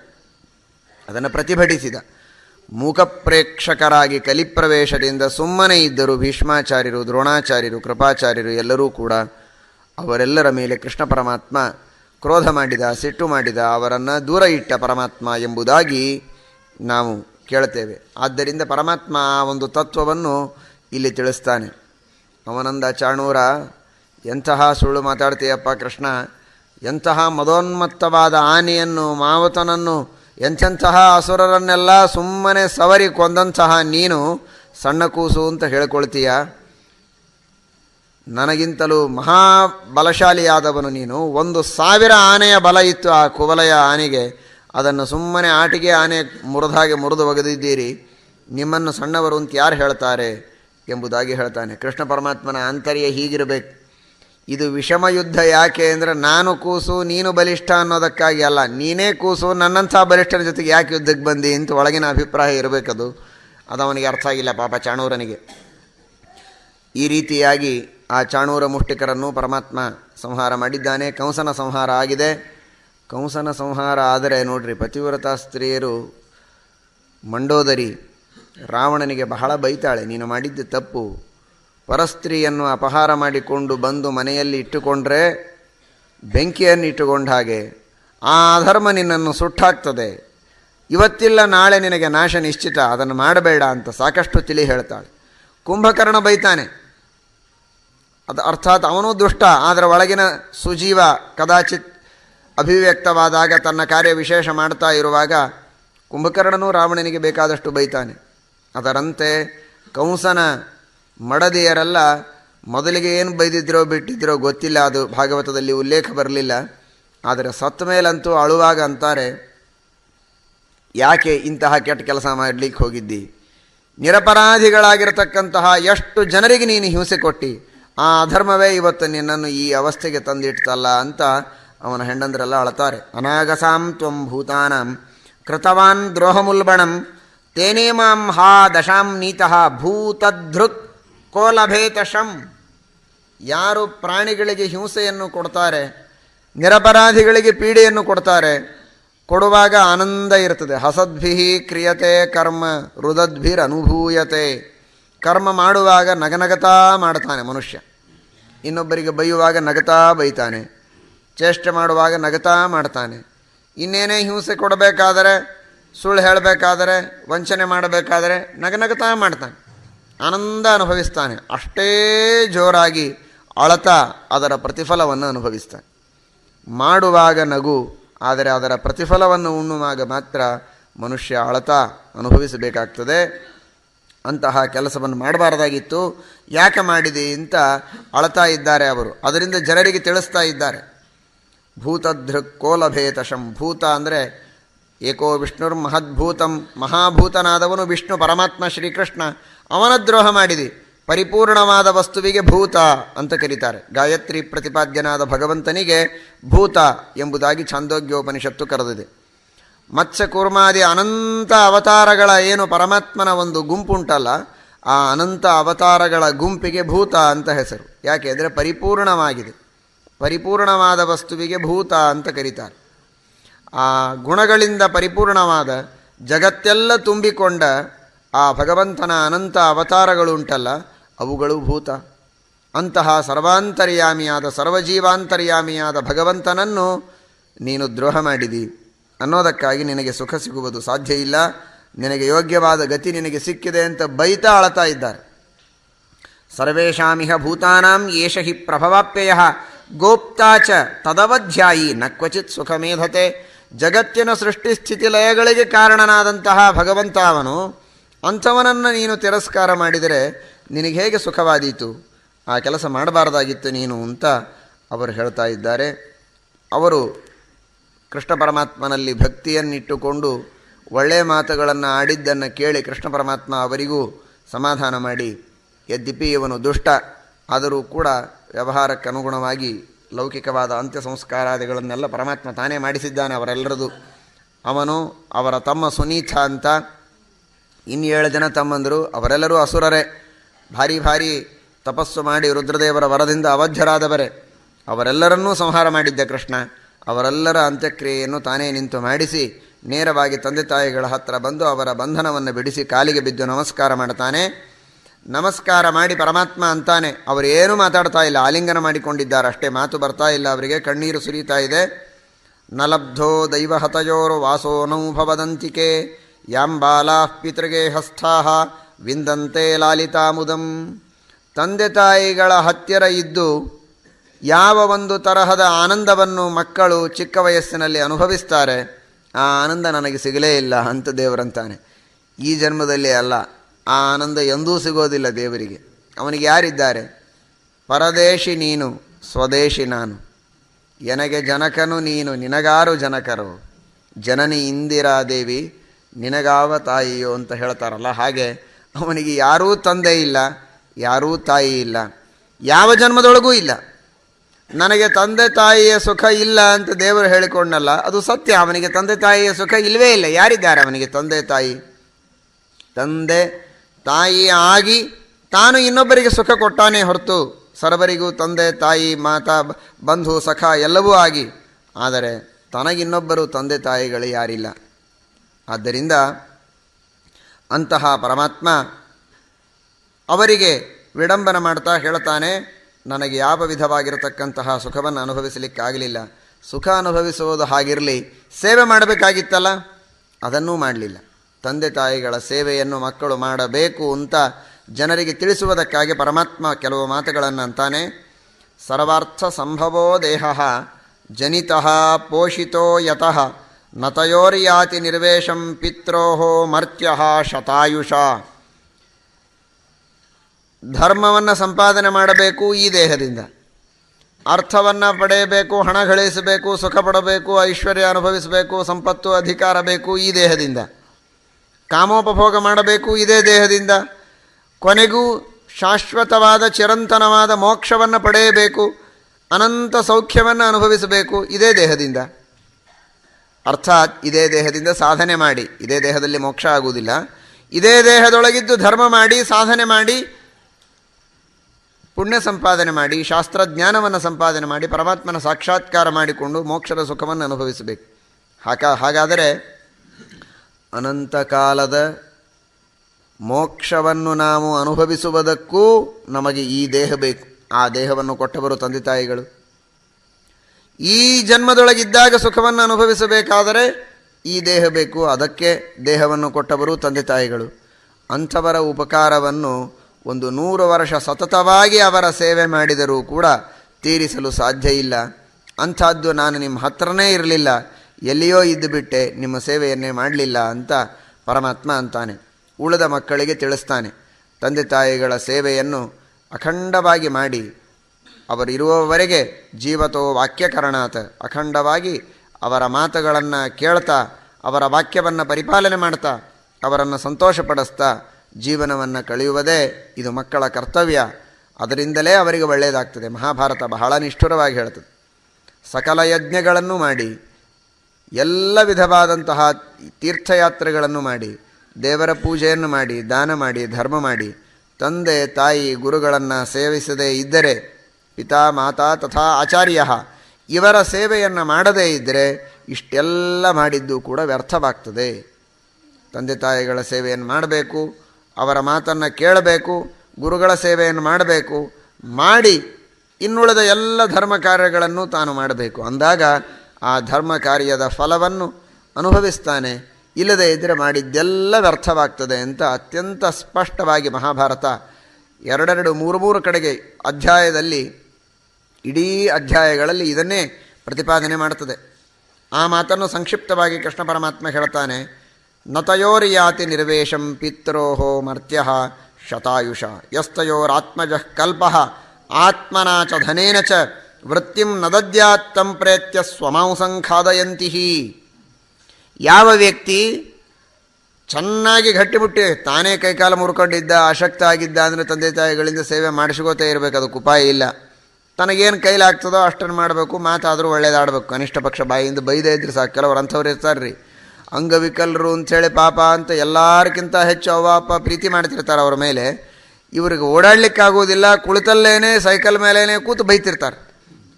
ಅದನ್ನು ಪ್ರತಿಭಟಿಸಿದ. ಮೂಕ ಪ್ರೇಕ್ಷಕರಾಗಿ ಕಲಿಪ್ರವೇಶದಿಂದ ಸುಮ್ಮನೆ ಇದ್ದರು ಭೀಷ್ಮಾಚಾರ್ಯರು, ದ್ರೋಣಾಚಾರ್ಯರು, ಕೃಪಾಚಾರ್ಯರು ಎಲ್ಲರೂ ಕೂಡ ಅವರೆಲ್ಲರ ಮೇಲೆ ಕೃಷ್ಣ ಪರಮಾತ್ಮ ಕ್ರೋಧ ಮಾಡಿದ, ಸಿಟ್ಟು ಮಾಡಿದ, ಅವರನ್ನು ದೂರ ಇಟ್ಟ ಪರಮಾತ್ಮ ಎಂಬುದಾಗಿ ನಾವು ಕೇಳ್ತೇವೆ ಆದ್ದರಿಂದ ಪರಮಾತ್ಮ ಒಂದು ತತ್ವವನ್ನು ಇಲ್ಲಿ ತಿಳಿಸ್ತಾನೆ. ಅವನಂದ ಚಾಣೂರ, ಎಂತಹ ಸುಳ್ಳು ಮಾತಾಡ್ತೀಯಪ್ಪ ಕೃಷ್ಣ, ಎಂತಹ ಮದೋನ್ಮತ್ತವಾದ ಆನೆಯನ್ನು, ಮಾವತನನ್ನು, ಎಂಥೆಂತಹ ಅಸುರರನ್ನೆಲ್ಲ ಸುಮ್ಮನೆ ಸವರಿ ಕೊಂದಂತಹ ನೀನು ಸಣ್ಣ ಕೂಸು ಅಂತ ಹೇಳ್ಕೊಳ್ತೀಯ. ನನಗಿಂತಲೂ ಮಹಾಬಲಶಾಲಿಯಾದವನು ನೀನು. ಒಂದು ಸಾವಿರ ಆನೆಯ ಬಲ ಇತ್ತು ಆ ಕುವಲಯ ಆನೆಗೆ. ಅದನ್ನು ಸುಮ್ಮನೆ ಆಟಿಗೆ ಆನೆ ಮುರಿದಾಗೆ ಮುರಿದು ಒಗೆದಿದ್ದೀರಿ. ನಿಮ್ಮನ್ನು ಸಣ್ಣವರು ಅಂತ ಯಾರು ಹೇಳ್ತಾರೆ? ಎಂಬುದಾಗಿ ಹೇಳ್ತಾನೆ. ಕೃಷ್ಣ ಪರಮಾತ್ಮನ ಆಂತರ್ಯ ಹೀಗಿರಬೇಕು. ಇದು ವಿಷಮ ಯುದ್ಧ ಯಾಕೆ ಅಂದರೆ ನಾನು ಕೂಸು, ನೀನು ಬಲಿಷ್ಠ ಅನ್ನೋದಕ್ಕಾಗಿ ಅಲ್ಲ. ನೀನೇ ಕೂಸು, ನನ್ನಂಥ ಬಲಿಷ್ಠನ ಜೊತೆಗೆ ಯಾಕೆ ಯುದ್ಧಕ್ಕೆ ಬಂದಿ ಅಂತ ಒಳಗಿನ ಅಭಿಪ್ರಾಯ ಇರಬೇಕದು. ಅದು ಅವನಿಗೆ ಅರ್ಥ ಆಗಿಲ್ಲ ಪಾಪ ಚಾಣೂರನಿಗೆ. ಈ ರೀತಿಯಾಗಿ ಆ ಚಾಣೂರ ಮುಷ್ಟಿಕರನ್ನು ಪರಮಾತ್ಮ ಸಂಹಾರ ಮಾಡಿದ್ದಾನೆ. ಕಂಸನ ಸಂಹಾರ ಆಗಿದೆ. ಕಂಸನ ಸಂಹಾರ ಆದರೆ ನೋಡ್ರಿ ಪತಿವ್ರತ ಸ್ತ್ರೀಯರು ಮಂಡೋದರಿ ರಾವಣನಿಗೆ ಬಹಳ ಬೈತಾಳೆ, ನೀನು ಮಾಡಿದ್ದು ತಪ್ಪು. ಪರಸ್ತ್ರೀಯನ್ನು ಅಪಹಾರ ಮಾಡಿಕೊಂಡು ಬಂದು ಮನೆಯಲ್ಲಿ ಇಟ್ಟುಕೊಂಡ್ರೆ ಬೆಂಕಿಯನ್ನು ಇಟ್ಟುಕೊಂಡ ಹಾಗೆ, ಆ ಅಧರ್ಮ ನಿನ್ನನ್ನು ಸುಟ್ಟಾಕ್ತದೆ ಇವತ್ತಿಲ್ಲ, ನಾಳೆ ನಿನಗೆ ನಾಶ ನಿಶ್ಚಿತ, ಅದನ್ನು ಮಾಡಬೇಡ ಅಂತ ಸಾಕಷ್ಟು ತಿಳಿ ಹೇಳ್ತಾಳೆ. ಕುಂಭಕರ್ಣ ಬೈತಾನೆ. ಅದು ಅರ್ಥಾತ್ ಅವನೂ ದುಷ್ಟ, ಆದರೆ ಒಳಗಿನ ಸುಜೀವ ಕದಾಚಿತ್ ಅಭಿವ್ಯಕ್ತವಾದಾಗ ತನ್ನ ಕಾರ್ಯ ವಿಶೇಷ ಮಾಡ್ತಾ ಇರುವಾಗ ಕುಂಭಕರ್ಣನೂ ರಾವಣನಿಗೆ ಬೇಕಾದಷ್ಟು ಬೈತಾನೆ. ಅದರಂತೆ ಕಂಸನ ಮಡದಿಯರೆಲ್ಲ ಮೊದಲಿಗೆ ಏನು ಬೈದಿದ್ರೋ ಬಿಟ್ಟಿದ್ರೋ ಗೊತ್ತಿಲ್ಲ, ಅದು ಭಾಗವತದಲ್ಲಿ ಉಲ್ಲೇಖ ಬರಲಿಲ್ಲ. ಆದರೆ ಸತ್ತ ಮೇಲಂತೂ ಅಳುವಾಗ ಅಂತಾರೆ, ಯಾಕೆ ಇಂತಹ ಕೆಟ್ಟ ಕೆಲಸ ಮಾಡಲಿಕ್ಕೆ ಹೋಗಿದ್ದಿ? ನಿರಪರಾಧಿಗಳಾಗಿರತಕ್ಕಂತಹ ಎಷ್ಟು ಜನರಿಗೆ ನೀನು ಹಿಂಸೆ ಕೊಟ್ಟಿ? ಆ ಅಧರ್ಮವೇ ಇವತ್ತು ನಿನ್ನನ್ನು ಈ ಅವಸ್ಥೆಗೆ ತಂದಿಡ್ತಲ್ಲ ಅಂತ ಅವನ ಹೆಂಡಂದ್ರೆಲ್ಲ ಅಳತಾರೆ. ಅನಾಗಸಾಂ ತ್ವಂ ಭೂತಾನಾಂ. ಕೃತವಾನ್ ದ್ರೋಹಮುಲ್ಬಣಂ. ತೇನೇ ಮಾಂ ಹಾ ದಶಾಂ ನೀತಃ ಭೂತಧೃಕ್ ಕೋಲಭೇತಶಂ. ಯಾರು ಪ್ರಾಣಿಗಳಿಗೆ ಹಿಂಸೆಯನ್ನು ಕೊಡ್ತಾರೆ, ನಿರಪರಾಧಿಗಳಿಗೆ ಪೀಡೆಯನ್ನು ಕೊಡ್ತಾರೆ, ಕೊಡುವಾಗ ಆನಂದ ಇರ್ತದೆ. ಹಸದ್ಭಿ ಕ್ರಿಯತೆ ಕರ್ಮ, ರುದದ್ಭಿರ್ ಅನುಭೂಯತೆ. ಕರ್ಮ ಮಾಡುವಾಗ ನಗನಗತಾ ಮಾಡ್ತಾನೆ ಮನುಷ್ಯ. ಇನ್ನೊಬ್ಬರಿಗೆ ಬೈಯುವಾಗ ನಗತಾ ಬೈತಾನೆ. ಚೇಷ್ಟೆ ಮಾಡುವಾಗ ನಗತಾ ಮಾಡ್ತಾನೆ. ಇನ್ನೇನೇ ಹಿಂಸೆ ಕೊಡಬೇಕಾದರೆ, ಸುಳ್ಳು ಹೇಳಬೇಕಾದರೆ, ವಂಚನೆ ಮಾಡಬೇಕಾದರೆ ನಗನಗತಾ ಮಾಡ್ತಾನೆ. ಆನಂದ ಅನುಭವಿಸ್ತಾನೆ. ಅಷ್ಟೇ ಜೋರಾಗಿ ಅಳತಾ ಅದರ ಪ್ರತಿಫಲವನ್ನು ಅನುಭವಿಸ್ತಾನೆ. ಮಾಡುವಾಗ ನಗು, ಆದರೆ ಅದರ ಪ್ರತಿಫಲವನ್ನು ಉಣ್ಣುವಾಗ ಮಾತ್ರ ಮನುಷ್ಯ ಅಳತಾ ಅನುಭವಿಸಬೇಕಾಗ್ತದೆ. ಅಂತಹ ಕೆಲಸವನ್ನು ಮಾಡಬಾರ್ದಾಗಿತ್ತು. ಯಾಕೆ ಮಾಡಿದೆ ಅಂತ ಅಳತಾ ಇದ್ದಾರೆ ಅವರು. ಅದರಿಂದ ಜನರಿಗೆ ತಿಳಿಸ್ತಾ ಇದ್ದಾರೆ. ಭೂತಧೃಕ್ ಕೋಲಭೇತಶಂ ಭೂತ ಅಂದರೆ ಏಕೋ ವಿಷ್ಣುರ್ ಮಹದ್ಭೂತಂ ಮಹಾಭೂತನಾದವನು ವಿಷ್ಣು, ಪರಮಾತ್ಮ, ಶ್ರೀಕೃಷ್ಣ. ಅವನ ದ್ರೋಹ ಮಾಡಿದಿ. ಪರಿಪೂರ್ಣವಾದ ವಸ್ತುವಿಗೆ ಭೂತ ಅಂತ ಕರೀತಾರೆ. ಗಾಯತ್ರಿ ಪ್ರತಿಪಾದ್ಯನಾದ ಭಗವಂತನಿಗೆ ಭೂತ ಎಂಬುದಾಗಿ ಛಾಂದೋಗ್ಯೋಪನಿಷತ್ತು ಕರೆದಿದೆ. ಮತ್ಸ್ಯ ಕೂರ್ಮಾದಿ ಅನಂತ ಅವತಾರಗಳ ಏನು ಪರಮಾತ್ಮನ ಒಂದು ಗುಂಪುಂಟಲ್ಲ, ಆ ಅನಂತ ಅವತಾರಗಳ ಗುಂಪಿಗೆ ಭೂತ ಅಂತ ಹೆಸರು. ಯಾಕೆ ಅಂದರೆ ಪರಿಪೂರ್ಣವಾಗಿದೆ. ಪರಿಪೂರ್ಣವಾದ ವಸ್ತುವಿಗೆ ಭೂತ ಅಂತ ಕರೀತಾರೆ. ಆ ಗುಣಗಳಿಂದ ಪರಿಪೂರ್ಣವಾದ ಜಗತ್ತೆಲ್ಲ ತುಂಬಿಕೊಂಡ ಆ ಭಗವಂತನ ಅನಂತ ಅವತಾರಗಳು ಉಂಟಲ್ಲ, ಅವುಗಳು ಭೂತ. ಅಂತಹ ಸರ್ವಾಂತರ್ಯಾಮಿಯಾದ, ಸರ್ವಜೀವಾಂತರ್ಯಾಮಿಯಾದ ಭಗವಂತನನ್ನು ನೀನು ದ್ರೋಹ ಮಾಡಿದಿ. ಅನ್ನೋದಕ್ಕಾಗಿ ನಿನಗೆ ಸುಖ ಸಿಗುವುದು ಸಾಧ್ಯ ಇಲ್ಲ, ನಿನಗೆ ಯೋಗ್ಯವಾದ ಗತಿ ನಿನಗೆ ಸಿಕ್ಕಿದೆ ಅಂತ ಬೈತಾ ಅಳತಾ ಇದ್ದಾರೆ. ಸರ್ವೇಶಾಮಿಹ ಭೂತಾನಾಂ ಏಷ ಹಿ ಪ್ರಭವಾಪ್ಯಯ. ಗೋಪ್ತಾ ಚ ತದವಧ್ಯಾಯಿ ನ ಕ್ವಚಿತ್ ಸುಖಮೇಧತೆ ಜಗತ್ತಿನ ಸೃಷ್ಟಿ ಸ್ಥಿತಿ ಲಯಗಳಿಗೆ ಕಾರಣನಾದಂತಹ ಭಗವಂತ ಅವನು ಅಂಥವನನ್ನು ನೀನು ತಿರಸ್ಕಾರ ಮಾಡಿದರೆ ನಿನಗೆ ಹೇಗೆ ಸುಖವಾದೀತು? ಆ ಕೆಲಸ ಮಾಡಬಾರ್ದಾಗಿತ್ತು ನೀನು ಅಂತ ಅವರು ಹೇಳ್ತಾ ಇದ್ದಾರೆ. ಅವರು ಕೃಷ್ಣ ಪರಮಾತ್ಮನಲ್ಲಿ ಭಕ್ತಿಯನ್ನಿಟ್ಟುಕೊಂಡು ಒಳ್ಳೆಯ ಮಾತುಗಳನ್ನು ಆಡಿದ್ದನ್ನು ಕೇಳಿ ಕೃಷ್ಣ ಪರಮಾತ್ಮ ಅವರಿಗೂ ಸಮಾಧಾನ ಮಾಡಿ ಯದ್ಯಪಿ ಇವನು ದುಷ್ಟ, ಆದರೂ ಕೂಡ ವ್ಯವಹಾರಕ್ಕೆ ಅನುಗುಣವಾಗಿ ಲೌಕಿಕವಾದ ಅಂತ್ಯ ಸಂಸ್ಕಾರಾದಿಗಳನ್ನೆಲ್ಲ ಪರಮಾತ್ಮ ತಾನೇ ಮಾಡಿಸಿದ್ದಾನೆ ಅವರೆಲ್ಲರದು. ಅವನು ಅವರ ತಮ್ಮ ಸುನೀತ ಅಂತ ಇನ್ನು ಏಳು ಜನ ತಮ್ಮಂದರು, ಅವರೆಲ್ಲರೂ ಅಸುರರೇ. ಭಾರಿ ಭಾರಿ ತಪಸ್ಸು ಮಾಡಿ ರುದ್ರದೇವರ ವರದಿಂದ ಅವಧ್ಯರಾದವರೇ. ಅವರೆಲ್ಲರನ್ನೂ ಸಂಹಾರ ಮಾಡಿದ್ದ ಕೃಷ್ಣ, ಅವರೆಲ್ಲರ ಅಂತ್ಯಕ್ರಿಯೆಯನ್ನು ತಾನೇ ನಿಂತು ಮಾಡಿಸಿ ನೇರವಾಗಿ ತಂದೆ ತಾಯಿಗಳ ಹತ್ತಿರ ಬಂದು ಅವರ ಬಂಧನವನ್ನು ಬಿಡಿಸಿ ಕಾಲಿಗೆ ಬಿದ್ದು ನಮಸ್ಕಾರ ಮಾಡ್ತಾನೆ. ನಮಸ್ಕಾರ ಮಾಡಿ ಪರಮಾತ್ಮ ಅಂತಾನೆ. ಅವರು ಏನೂ ಮಾತಾಡ್ತಾ ಇಲ್ಲ, ಆಲಿಂಗನ ಮಾಡಿಕೊಂಡಿದ್ದಾರೆ ಅಷ್ಟೇ. ಮಾತು ಬರ್ತಾ ಇಲ್ಲ, ಅವರಿಗೆ ಕಣ್ಣೀರು ಸುರಿತಾ ಇದೆ. ನಲಬ್ಧೋ ದೈವಹತಯೋರು ವಾಸೋನೌಭವದಂತಿಕೆ ಯಾಂಬಾಲಾ ಪಿತೃಗೇಹಸ್ಥಾ ವಿಂದಂತೆ ಲಾಲಿತಾಮುದಂ. ತಂದೆ ತಾಯಿಗಳ ಹತ್ತಿರ ಇದ್ದು ಯಾವ ಒಂದು ತರಹದ ಆನಂದವನ್ನು ಮಕ್ಕಳು ಚಿಕ್ಕ ವಯಸ್ಸಿನಲ್ಲಿ ಅನುಭವಿಸ್ತಾರೆ, ಆ ಆನಂದ ನನಗೆ ಸಿಗಲೇ ಇಲ್ಲ ಅಂತ ದೇವರಂತಾನೆ. ಈ ಜನ್ಮದಲ್ಲಿ ಅಲ್ಲ. ಆ ಆನಂದ ಎಂದೂ ಸಿಗೋದಿಲ್ಲ ದೇವರಿಗೆ. ಅವನಿಗೆ ಯಾರಿದ್ದಾರೆ? ಪರದೇಶಿ ನೀನು, ಸ್ವದೇಶಿ ನಾನು. ಎನಗೆ ಜನಕನು ನೀನು, ನಿನಗಾರು ಜನಕರು. ಜನನಿ ಇಂದಿರಾದೇವಿ ನಿನಗಾವ ತಾಯಿಯೋ ಅಂತ ಹೇಳ್ತಾರಲ್ಲ, ಹಾಗೆ ಅವನಿಗೆ ಯಾರೂ ತಂದೆ ಇಲ್ಲ, ಯಾರೂ ತಾಯಿ ಇಲ್ಲ, ಯಾವ ಜನ್ಮದೊಳಗೂ ಇಲ್ಲ. ನನಗೆ ತಂದೆ ತಾಯಿಯ ಸುಖ ಇಲ್ಲ ಅಂತ ದೇವರು ಹೇಳಿಕೊಂಡಲ್ಲ, ಅದು ಸತ್ಯ. ಅವನಿಗೆ ತಂದೆ ತಾಯಿಯ ಸುಖ ಇಲ್ಲವೇ ಇಲ್ಲ. ಯಾರಿದ್ದಾರೆ ಅವನಿಗೆ ತಂದೆ ತಾಯಿ? ತಂದೆ ತಾಯಿ ಆಗಿ ತಾನು ಇನ್ನೊಬ್ಬರಿಗೆ ಸುಖ ಕೊಟ್ಟಾನೆ ಹೊರತು ಸರ್ವರಿಗೂ ತಂದೆ, ತಾಯಿ, ಮಾತಾ ಬಂಧು, ಸಖ ಎಲ್ಲವೂ ಆಗಿ. ಆದರೆ ತನಗಿನ್ನೊಬ್ಬರು ತಂದೆ, ತಾಯಿಗಳು ಯಾರಿಲ್ಲ. ಆದ್ದರಿಂದ ಅಂತಹ ಪರಮಾತ್ಮ ಅವರಿಗೆ ವಿಡಂಬನ ಮಾಡ್ತಾ ಹೇಳ್ತಾನೆ, ನನಗೆ ಯಾವ ವಿಧವಾಗಿರತಕ್ಕಂತಹ ಸುಖವನ್ನು ಅನುಭವಿಸಲಿಕ್ಕಾಗಲಿಲ್ಲ. ಸುಖ ಅನುಭವಿಸುವುದು ಹಾಗಿರಲಿ, ಸೇವೆ ಮಾಡಬೇಕಾಗಿತ್ತಲ್ಲ, ಅದನ್ನೂ ಮಾಡಲಿಲ್ಲ. ತಂದೆ ತಾಯಿಗಳ ಸೇವೆಯನ್ನು ಮಕ್ಕಳು ಮಾಡಬೇಕು ಅಂತ ಜನರಿಗೆ ತಿಳಿಸುವುದಕ್ಕಾಗಿ ಪರಮಾತ್ಮ ಕೆಲವು ಮಾತುಗಳನ್ನು ಅಂತಾನೆ, ಸರ್ವಾರ್ಥ ಸಂಭವೋ ದೇಹ ಜನಿತಃ ಪೋಷಿತೋ ಯತಃ ನತಯೋರ್ಯಾತಿ ನಿರ್ವೇಶಂ ಪಿತ್ರೋಹೋ ಮರ್ತ್ಯ ಶತಾಯುಷ. ಧರ್ಮವನ್ನು ಸಂಪಾದನೆ ಮಾಡಬೇಕು ಈ ದೇಹದಿಂದ. ಅರ್ಥವನ್ನು ಪಡೆಯಬೇಕು, ಹಣ ಗಳಿಸಬೇಕು ಸುಖ ಪಡಬೇಕು ಐಶ್ವರ್ಯ ಅನುಭವಿಸಬೇಕು, ಸಂಪತ್ತು ಅಧಿಕಾರ ಬೇಕು ಈ ದೇಹದಿಂದ. ಕಾಮೋಪಭೋಗ ಮಾಡಬೇಕು ಇದೇ ದೇಹದಿಂದ. ಕೊನೆಗೂ ಶಾಶ್ವತವಾದ ಚಿರಂತನವಾದ ಮೋಕ್ಷವನ್ನು ಪಡೆಯಬೇಕು, ಅನಂತ ಸೌಖ್ಯವನ್ನು ಅನುಭವಿಸಬೇಕು, ಇದೇ ದೇಹದಿಂದ. ಅರ್ಥಾತ್ ಇದೇ ದೇಹದಿಂದ ಸಾಧನೆ ಮಾಡಿ, ಇದೇ ದೇಹದಲ್ಲಿ ಮೋಕ್ಷ ಆಗುವುದಿಲ್ಲ. ಇದೇ ದೇಹದೊಳಗಿದ್ದು ಧರ್ಮ ಮಾಡಿ, ಸಾಧನೆ ಮಾಡಿ, ಪುಣ್ಯ ಸಂಪಾದನೆ ಮಾಡಿ, ಶಾಸ್ತ್ರಜ್ಞಾನವನ್ನು ಸಂಪಾದನೆ ಮಾಡಿ, ಪರಮಾತ್ಮನ ಸಾಕ್ಷಾತ್ಕಾರ ಮಾಡಿಕೊಂಡು ಮೋಕ್ಷದ ಸುಖವನ್ನು ಅನುಭವಿಸಬೇಕು. ಹಾಗ ಹಾಗಾದರೆ ಅನಂತ ಕಾಲದ ಮೋಕ್ಷವನ್ನು ನಾವು ಅನುಭವಿಸುವುದಕ್ಕೂ ನಮಗೆ ಈ ದೇಹ ಬೇಕು. ಆ ದೇಹವನ್ನು ಕೊಟ್ಟವರು ತಂದೆ ತಾಯಿಗಳು. ಈ ಜನ್ಮದೊಳಗಿದ್ದಾಗ ಸುಖವನ್ನು ಅನುಭವಿಸಬೇಕಾದರೆ ಈ ದೇಹ ಬೇಕು. ಅದಕ್ಕೆ ದೇಹವನ್ನು ಕೊಟ್ಟವರು ತಂದೆ ತಾಯಿಗಳು. ಅಂಥವರ ಉಪಕಾರವನ್ನು ಒಂದು ನೂರು ವರ್ಷ ಸತತವಾಗಿ ಅವರ ಸೇವೆ ಮಾಡಿದರೂ ಕೂಡ ತೀರಿಸಲು ಸಾಧ್ಯ ಇಲ್ಲ. ಅಂಥದ್ದು ನಾನು ನಿಮ್ಮ ಹತ್ರನೇ ಇರಲಿಲ್ಲ. ಎಲ್ಲಿಯೋ ಇದ್ದುಬಿಟ್ಟೆ ನಿಮ್ಮ ಸೇವೆಯನ್ನೇ ಮಾಡಲಿಲ್ಲ ಅಂತ ಪರಮಾತ್ಮ ಅಂತಾನೆ. ಉಳಿದ ಮಕ್ಕಳಿಗೆ ತಿಳಿಸ್ತಾನೆ. ತಂದೆ ತಾಯಿಗಳ ಸೇವೆಯನ್ನು ಅಖಂಡವಾಗಿ ಮಾಡಿ. ಅವರಿರುವವರೆಗೆ ಜೀವತೋ ವಾಕ್ಯಕರಣಾತ. ಅಖಂಡವಾಗಿ ಅವರ ಮಾತುಗಳನ್ನು ಕೇಳ್ತಾ, ಅವರ ವಾಕ್ಯವನ್ನು ಪರಿಪಾಲನೆ ಮಾಡ್ತಾ, ಅವರನ್ನು ಸಂತೋಷಪಡಿಸ್ತಾ ಜೀವನವನ್ನು ಕಳೆಯುವುದೇ ಇದು ಮಕ್ಕಳ ಕರ್ತವ್ಯ. ಅದರಿಂದಲೇ ಅವರಿಗೆ ಒಳ್ಳೆಯದಾಗ್ತದೆ ಮಹಾಭಾರತ ಬಹಳ ನಿಷ್ಠುರವಾಗಿ ಹೇಳ್ತದೆ. ಸಕಲ ಯಜ್ಞಗಳನ್ನು ಮಾಡಿ. ಎಲ್ಲ ವಿಧವಾದಂತಹ ತೀರ್ಥಯಾತ್ರೆಗಳನ್ನು ಮಾಡಿ, ದೇವರ ಪೂಜೆಯನ್ನು ಮಾಡಿ, ದಾನ ಮಾಡಿ, ಧರ್ಮ ಮಾಡಿ, ತಂದೆ, ತಾಯಿ, ಗುರುಗಳನ್ನು ಸೇವಿಸದೇ ಇದ್ದರೆ, ಪಿತಾ, ಮಾತಾ ತಥಾ ಆಚಾರ್ಯ, ಇವರ ಸೇವೆಯನ್ನು ಮಾಡದೇ ಇದ್ದರೆ ಇಷ್ಟೆಲ್ಲ ಮಾಡಿದ್ದು ಕೂಡ ವ್ಯರ್ಥವಾಗ್ತದೆ. ತಂದೆ, ತಾಯಿಗಳ ಸೇವೆಯನ್ನು ಮಾಡಬೇಕು, ಅವರ ಮಾತನ್ನು ಕೇಳಬೇಕು, ಗುರುಗಳ ಸೇವೆಯನ್ನು ಮಾಡಬೇಕು, ಮಾಡಿ ಇನ್ನುಳಿದ ಎಲ್ಲ ಧರ್ಮ ಕಾರ್ಯಗಳನ್ನು ತಾನು ಮಾಡಬೇಕು. ಅಂದಾಗ ಆ ಧರ್ಮ ಕಾರ್ಯದ ಫಲವನ್ನು ಅನುಭವಿಸ್ತಾನೆ. ಇಲ್ಲದೇ ಇದ್ದರೆ ಮಾಡಿದ್ದೆಲ್ಲ ವ್ಯರ್ಥವಾಗ್ತದೆ ಅಂತ ಅತ್ಯಂತ ಸ್ಪಷ್ಟವಾಗಿ ಮಹಾಭಾರತ ಎರಡೆರಡು ಮೂರು ಮೂರು ಕಡೆಗೆ ಅಧ್ಯಾಯದಲ್ಲಿ, ಇಡೀ ಅಧ್ಯಾಯಗಳಲ್ಲಿ ಇದನ್ನೇ ಪ್ರತಿಪಾದನೆ ಮಾಡ್ತದೆ. ಆ ಮಾತನ್ನು ಸಂಕ್ಷಿಪ್ತವಾಗಿ ಕೃಷ್ಣ ಪರಮಾತ್ಮ ಹೇಳ್ತಾನೆ ನತಯೋರಿಯಾತಿ ನಿರ್ವೇಶಂ ಪಿತ್ರೋಹೋ ಮರ್ತ್ಯ ಶತಾಯುಷ, ಯಸ್ತಯೋರಾತ್ಮಜಃ ಕಲ್ಪ, ಆತ್ಮನಾ ಚ ಧನೇನ ಚ ವೃತ್ತಿಂ ನದದ್ಯಾತ್ತಂ ಪ್ರೇತ್ಯ ಸ್ವಮಾಂಸಂ ಖಾದಯಂತಿ ಯಾವ ವ್ಯಕ್ತಿ ಚೆನ್ನಾಗಿ ಗಟ್ಟಿಮುಟ್ಟಿ ತಾನೇ ಕೈಕಾಲ ಮುರ್ಕೊಂಡಿದ್ದ ಅಶಕ್ತ ಆಗಿದ್ದ ಅಂದರೆ ತಂದೆ ತಾಯಿಗಳಿಂದ ಸೇವೆ ಮಾಡಿಸ್ಕೋತೇ ಇರಬೇಕು ಅದಕ್ಕೆ ಉಪಾಯ ಇಲ್ಲ. ತನಗೇನು ಕೈಲಾಗ್ತದೋ ಅಷ್ಟನ್ನು ಮಾಡಬೇಕು, ಮಾತಾದರೂ ಒಳ್ಳೇದಾಡಬೇಕು. ಕನಿಷ್ಠ ಪಕ್ಷ ಬಾಯಿಂದ ಬೈದ ಇದ್ರೆ ಸಾಕು, ಕೆಲವರು ಅಂಥವ್ರು ಇರ್ತಾರೆ ರೀ ಅಂಗವಿಕಲರು ಅಂಥೇಳಿ ಪಾಪ ಅಂತ ಎಲ್ಲರಿಗಿಂತ ಹೆಚ್ಚು ಅವ್ವ ಅಪ್ಪ ಪ್ರೀತಿ ಮಾಡ್ತಿರ್ತಾರೆ ಅವ್ರ ಮೇಲೆ. ಇವ್ರಿಗೆ ಓಡಾಡಲಿಕ್ಕಾಗೋದಿಲ್ಲ ಕುಳಿತಲ್ಲೇನೆ, ಸೈಕಲ್ ಮೇಲೇ ಕೂತು ಬೈತಿರ್ತಾರೆ.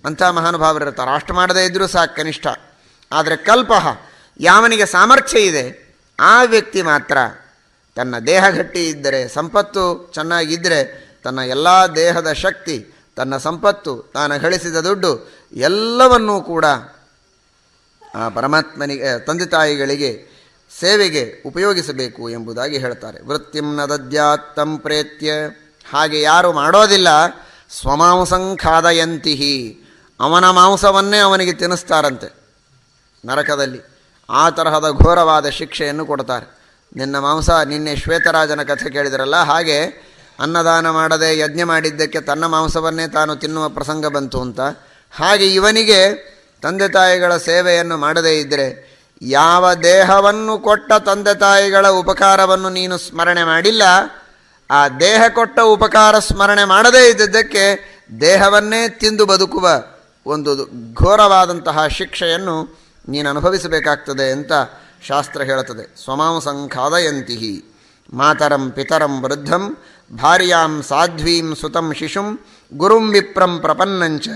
ಅಂಥ ಮಹಾನುಭಾವರಿರ್ತಾರೆ ಅಷ್ಟು ಮಾಡದೇ ಇದ್ದರೂ ಸಾಕು ಕನಿಷ್ಠ. ಆದರೆ ಕಲ್ಪಃ ಯಾವನಿಗೆ ಸಾಮರ್ಥ್ಯ ಇದೆ, ಆ ವ್ಯಕ್ತಿ ಮಾತ್ರ ತನ್ನ ದೇಹ ಗಟ್ಟಿ ಇದ್ದರೆ, ಸಂಪತ್ತು ಚೆನ್ನಾಗಿದ್ದರೆ ತನ್ನ ಎಲ್ಲ ದೇಹದ ಶಕ್ತಿ, ತನ್ನ ಸಂಪತ್ತು, ತಾನು ಗಳಿಸಿದ ದುಡ್ಡು, ಎಲ್ಲವನ್ನೂ ಕೂಡ ಆ ಪರಮಾತ್ಮನಿಗೆ, ತಂದೆ ತಾಯಿಗಳಿಗೆ ಸೇವೆಗೆ ಉಪಯೋಗಿಸಬೇಕು ಎಂಬುದಾಗಿ ಹೇಳ್ತಾರೆ. ವೃತ್ತಿಂ ನ ದದ್ಯಾತ್ತಂ ಪ್ರೇತ್ಯ. ಹಾಗೆ ಯಾರು ಮಾಡೋದಿಲ್ಲ, ಸ್ವಮಾಂಸಂಖಾದಯಂತಿಹಿ. ಅವನ ಮಾಂಸವನ್ನೇ ಅವನಿಗೆ ತಿನ್ನಿಸ್ತಾರಂತೆ. ನರಕದಲ್ಲಿ ಆ ತರಹದ ಘೋರವಾದ ಶಿಕ್ಷೆಯನ್ನು ಕೊಡ್ತಾರೆ. ನಿನ್ನ ಮಾಂಸ, ನಿನ್ನೆ ಶ್ವೇತರಾಜನ ಕಥೆ ಕೇಳಿದರಲ್ಲ, ಹಾಗೆ ಅನ್ನದಾನ ಮಾಡದೆ ಯಜ್ಞ ಮಾಡಿದ್ದಕ್ಕೆ ತನ್ನ ಮಾಂಸವನ್ನೇ ತಾನು ತಿನ್ನುವ ಪ್ರಸಂಗ ಬಂತು ಅಂತ. ಹಾಗೆ ಇವನಿಗೆ ತಂದೆ ತಾಯಿಗಳ ಸೇವೆಯನ್ನು ಮಾಡದೇ ಇದ್ದರೆ ಯಾವ ದೇಹವನ್ನು ಕೊಟ್ಟ ತಂದೆ ತಾಯಿಗಳ ಉಪಕಾರವನ್ನು ನೀನು ಸ್ಮರಣೆ ಮಾಡಿಲ್ಲ, ಆ ದೇಹ ಕೊಟ್ಟ ಉಪಕಾರ ಸ್ಮರಣೆ ಮಾಡದೇ ಇದ್ದದ್ದಕ್ಕೆ ದೇಹವನ್ನೇ ತಿಂದು ಬದುಕುವ ಒಂದು ಘೋರವಾದಂತಹ ಶಿಕ್ಷೆಯನ್ನು ನೀನು ಅನುಭವಿಸಬೇಕಾಗ್ತದೆ ಅಂತ ಶಾಸ್ತ್ರ ಹೇಳುತ್ತದೆ. ಸ್ವಮಾಂಸಂಖಾದಯಂತಿ ಮಾತರಂ ಪಿತರಂ ವೃದ್ಧಂ, ಭಾರ್ಯಾಂ ಸಾಧ್ವೀಂ ಸುತಂ ಶಿಶುಂ, ಗುರುಂ ವಿಪ್ರಂ ಪ್ರಪನ್ನಂಚ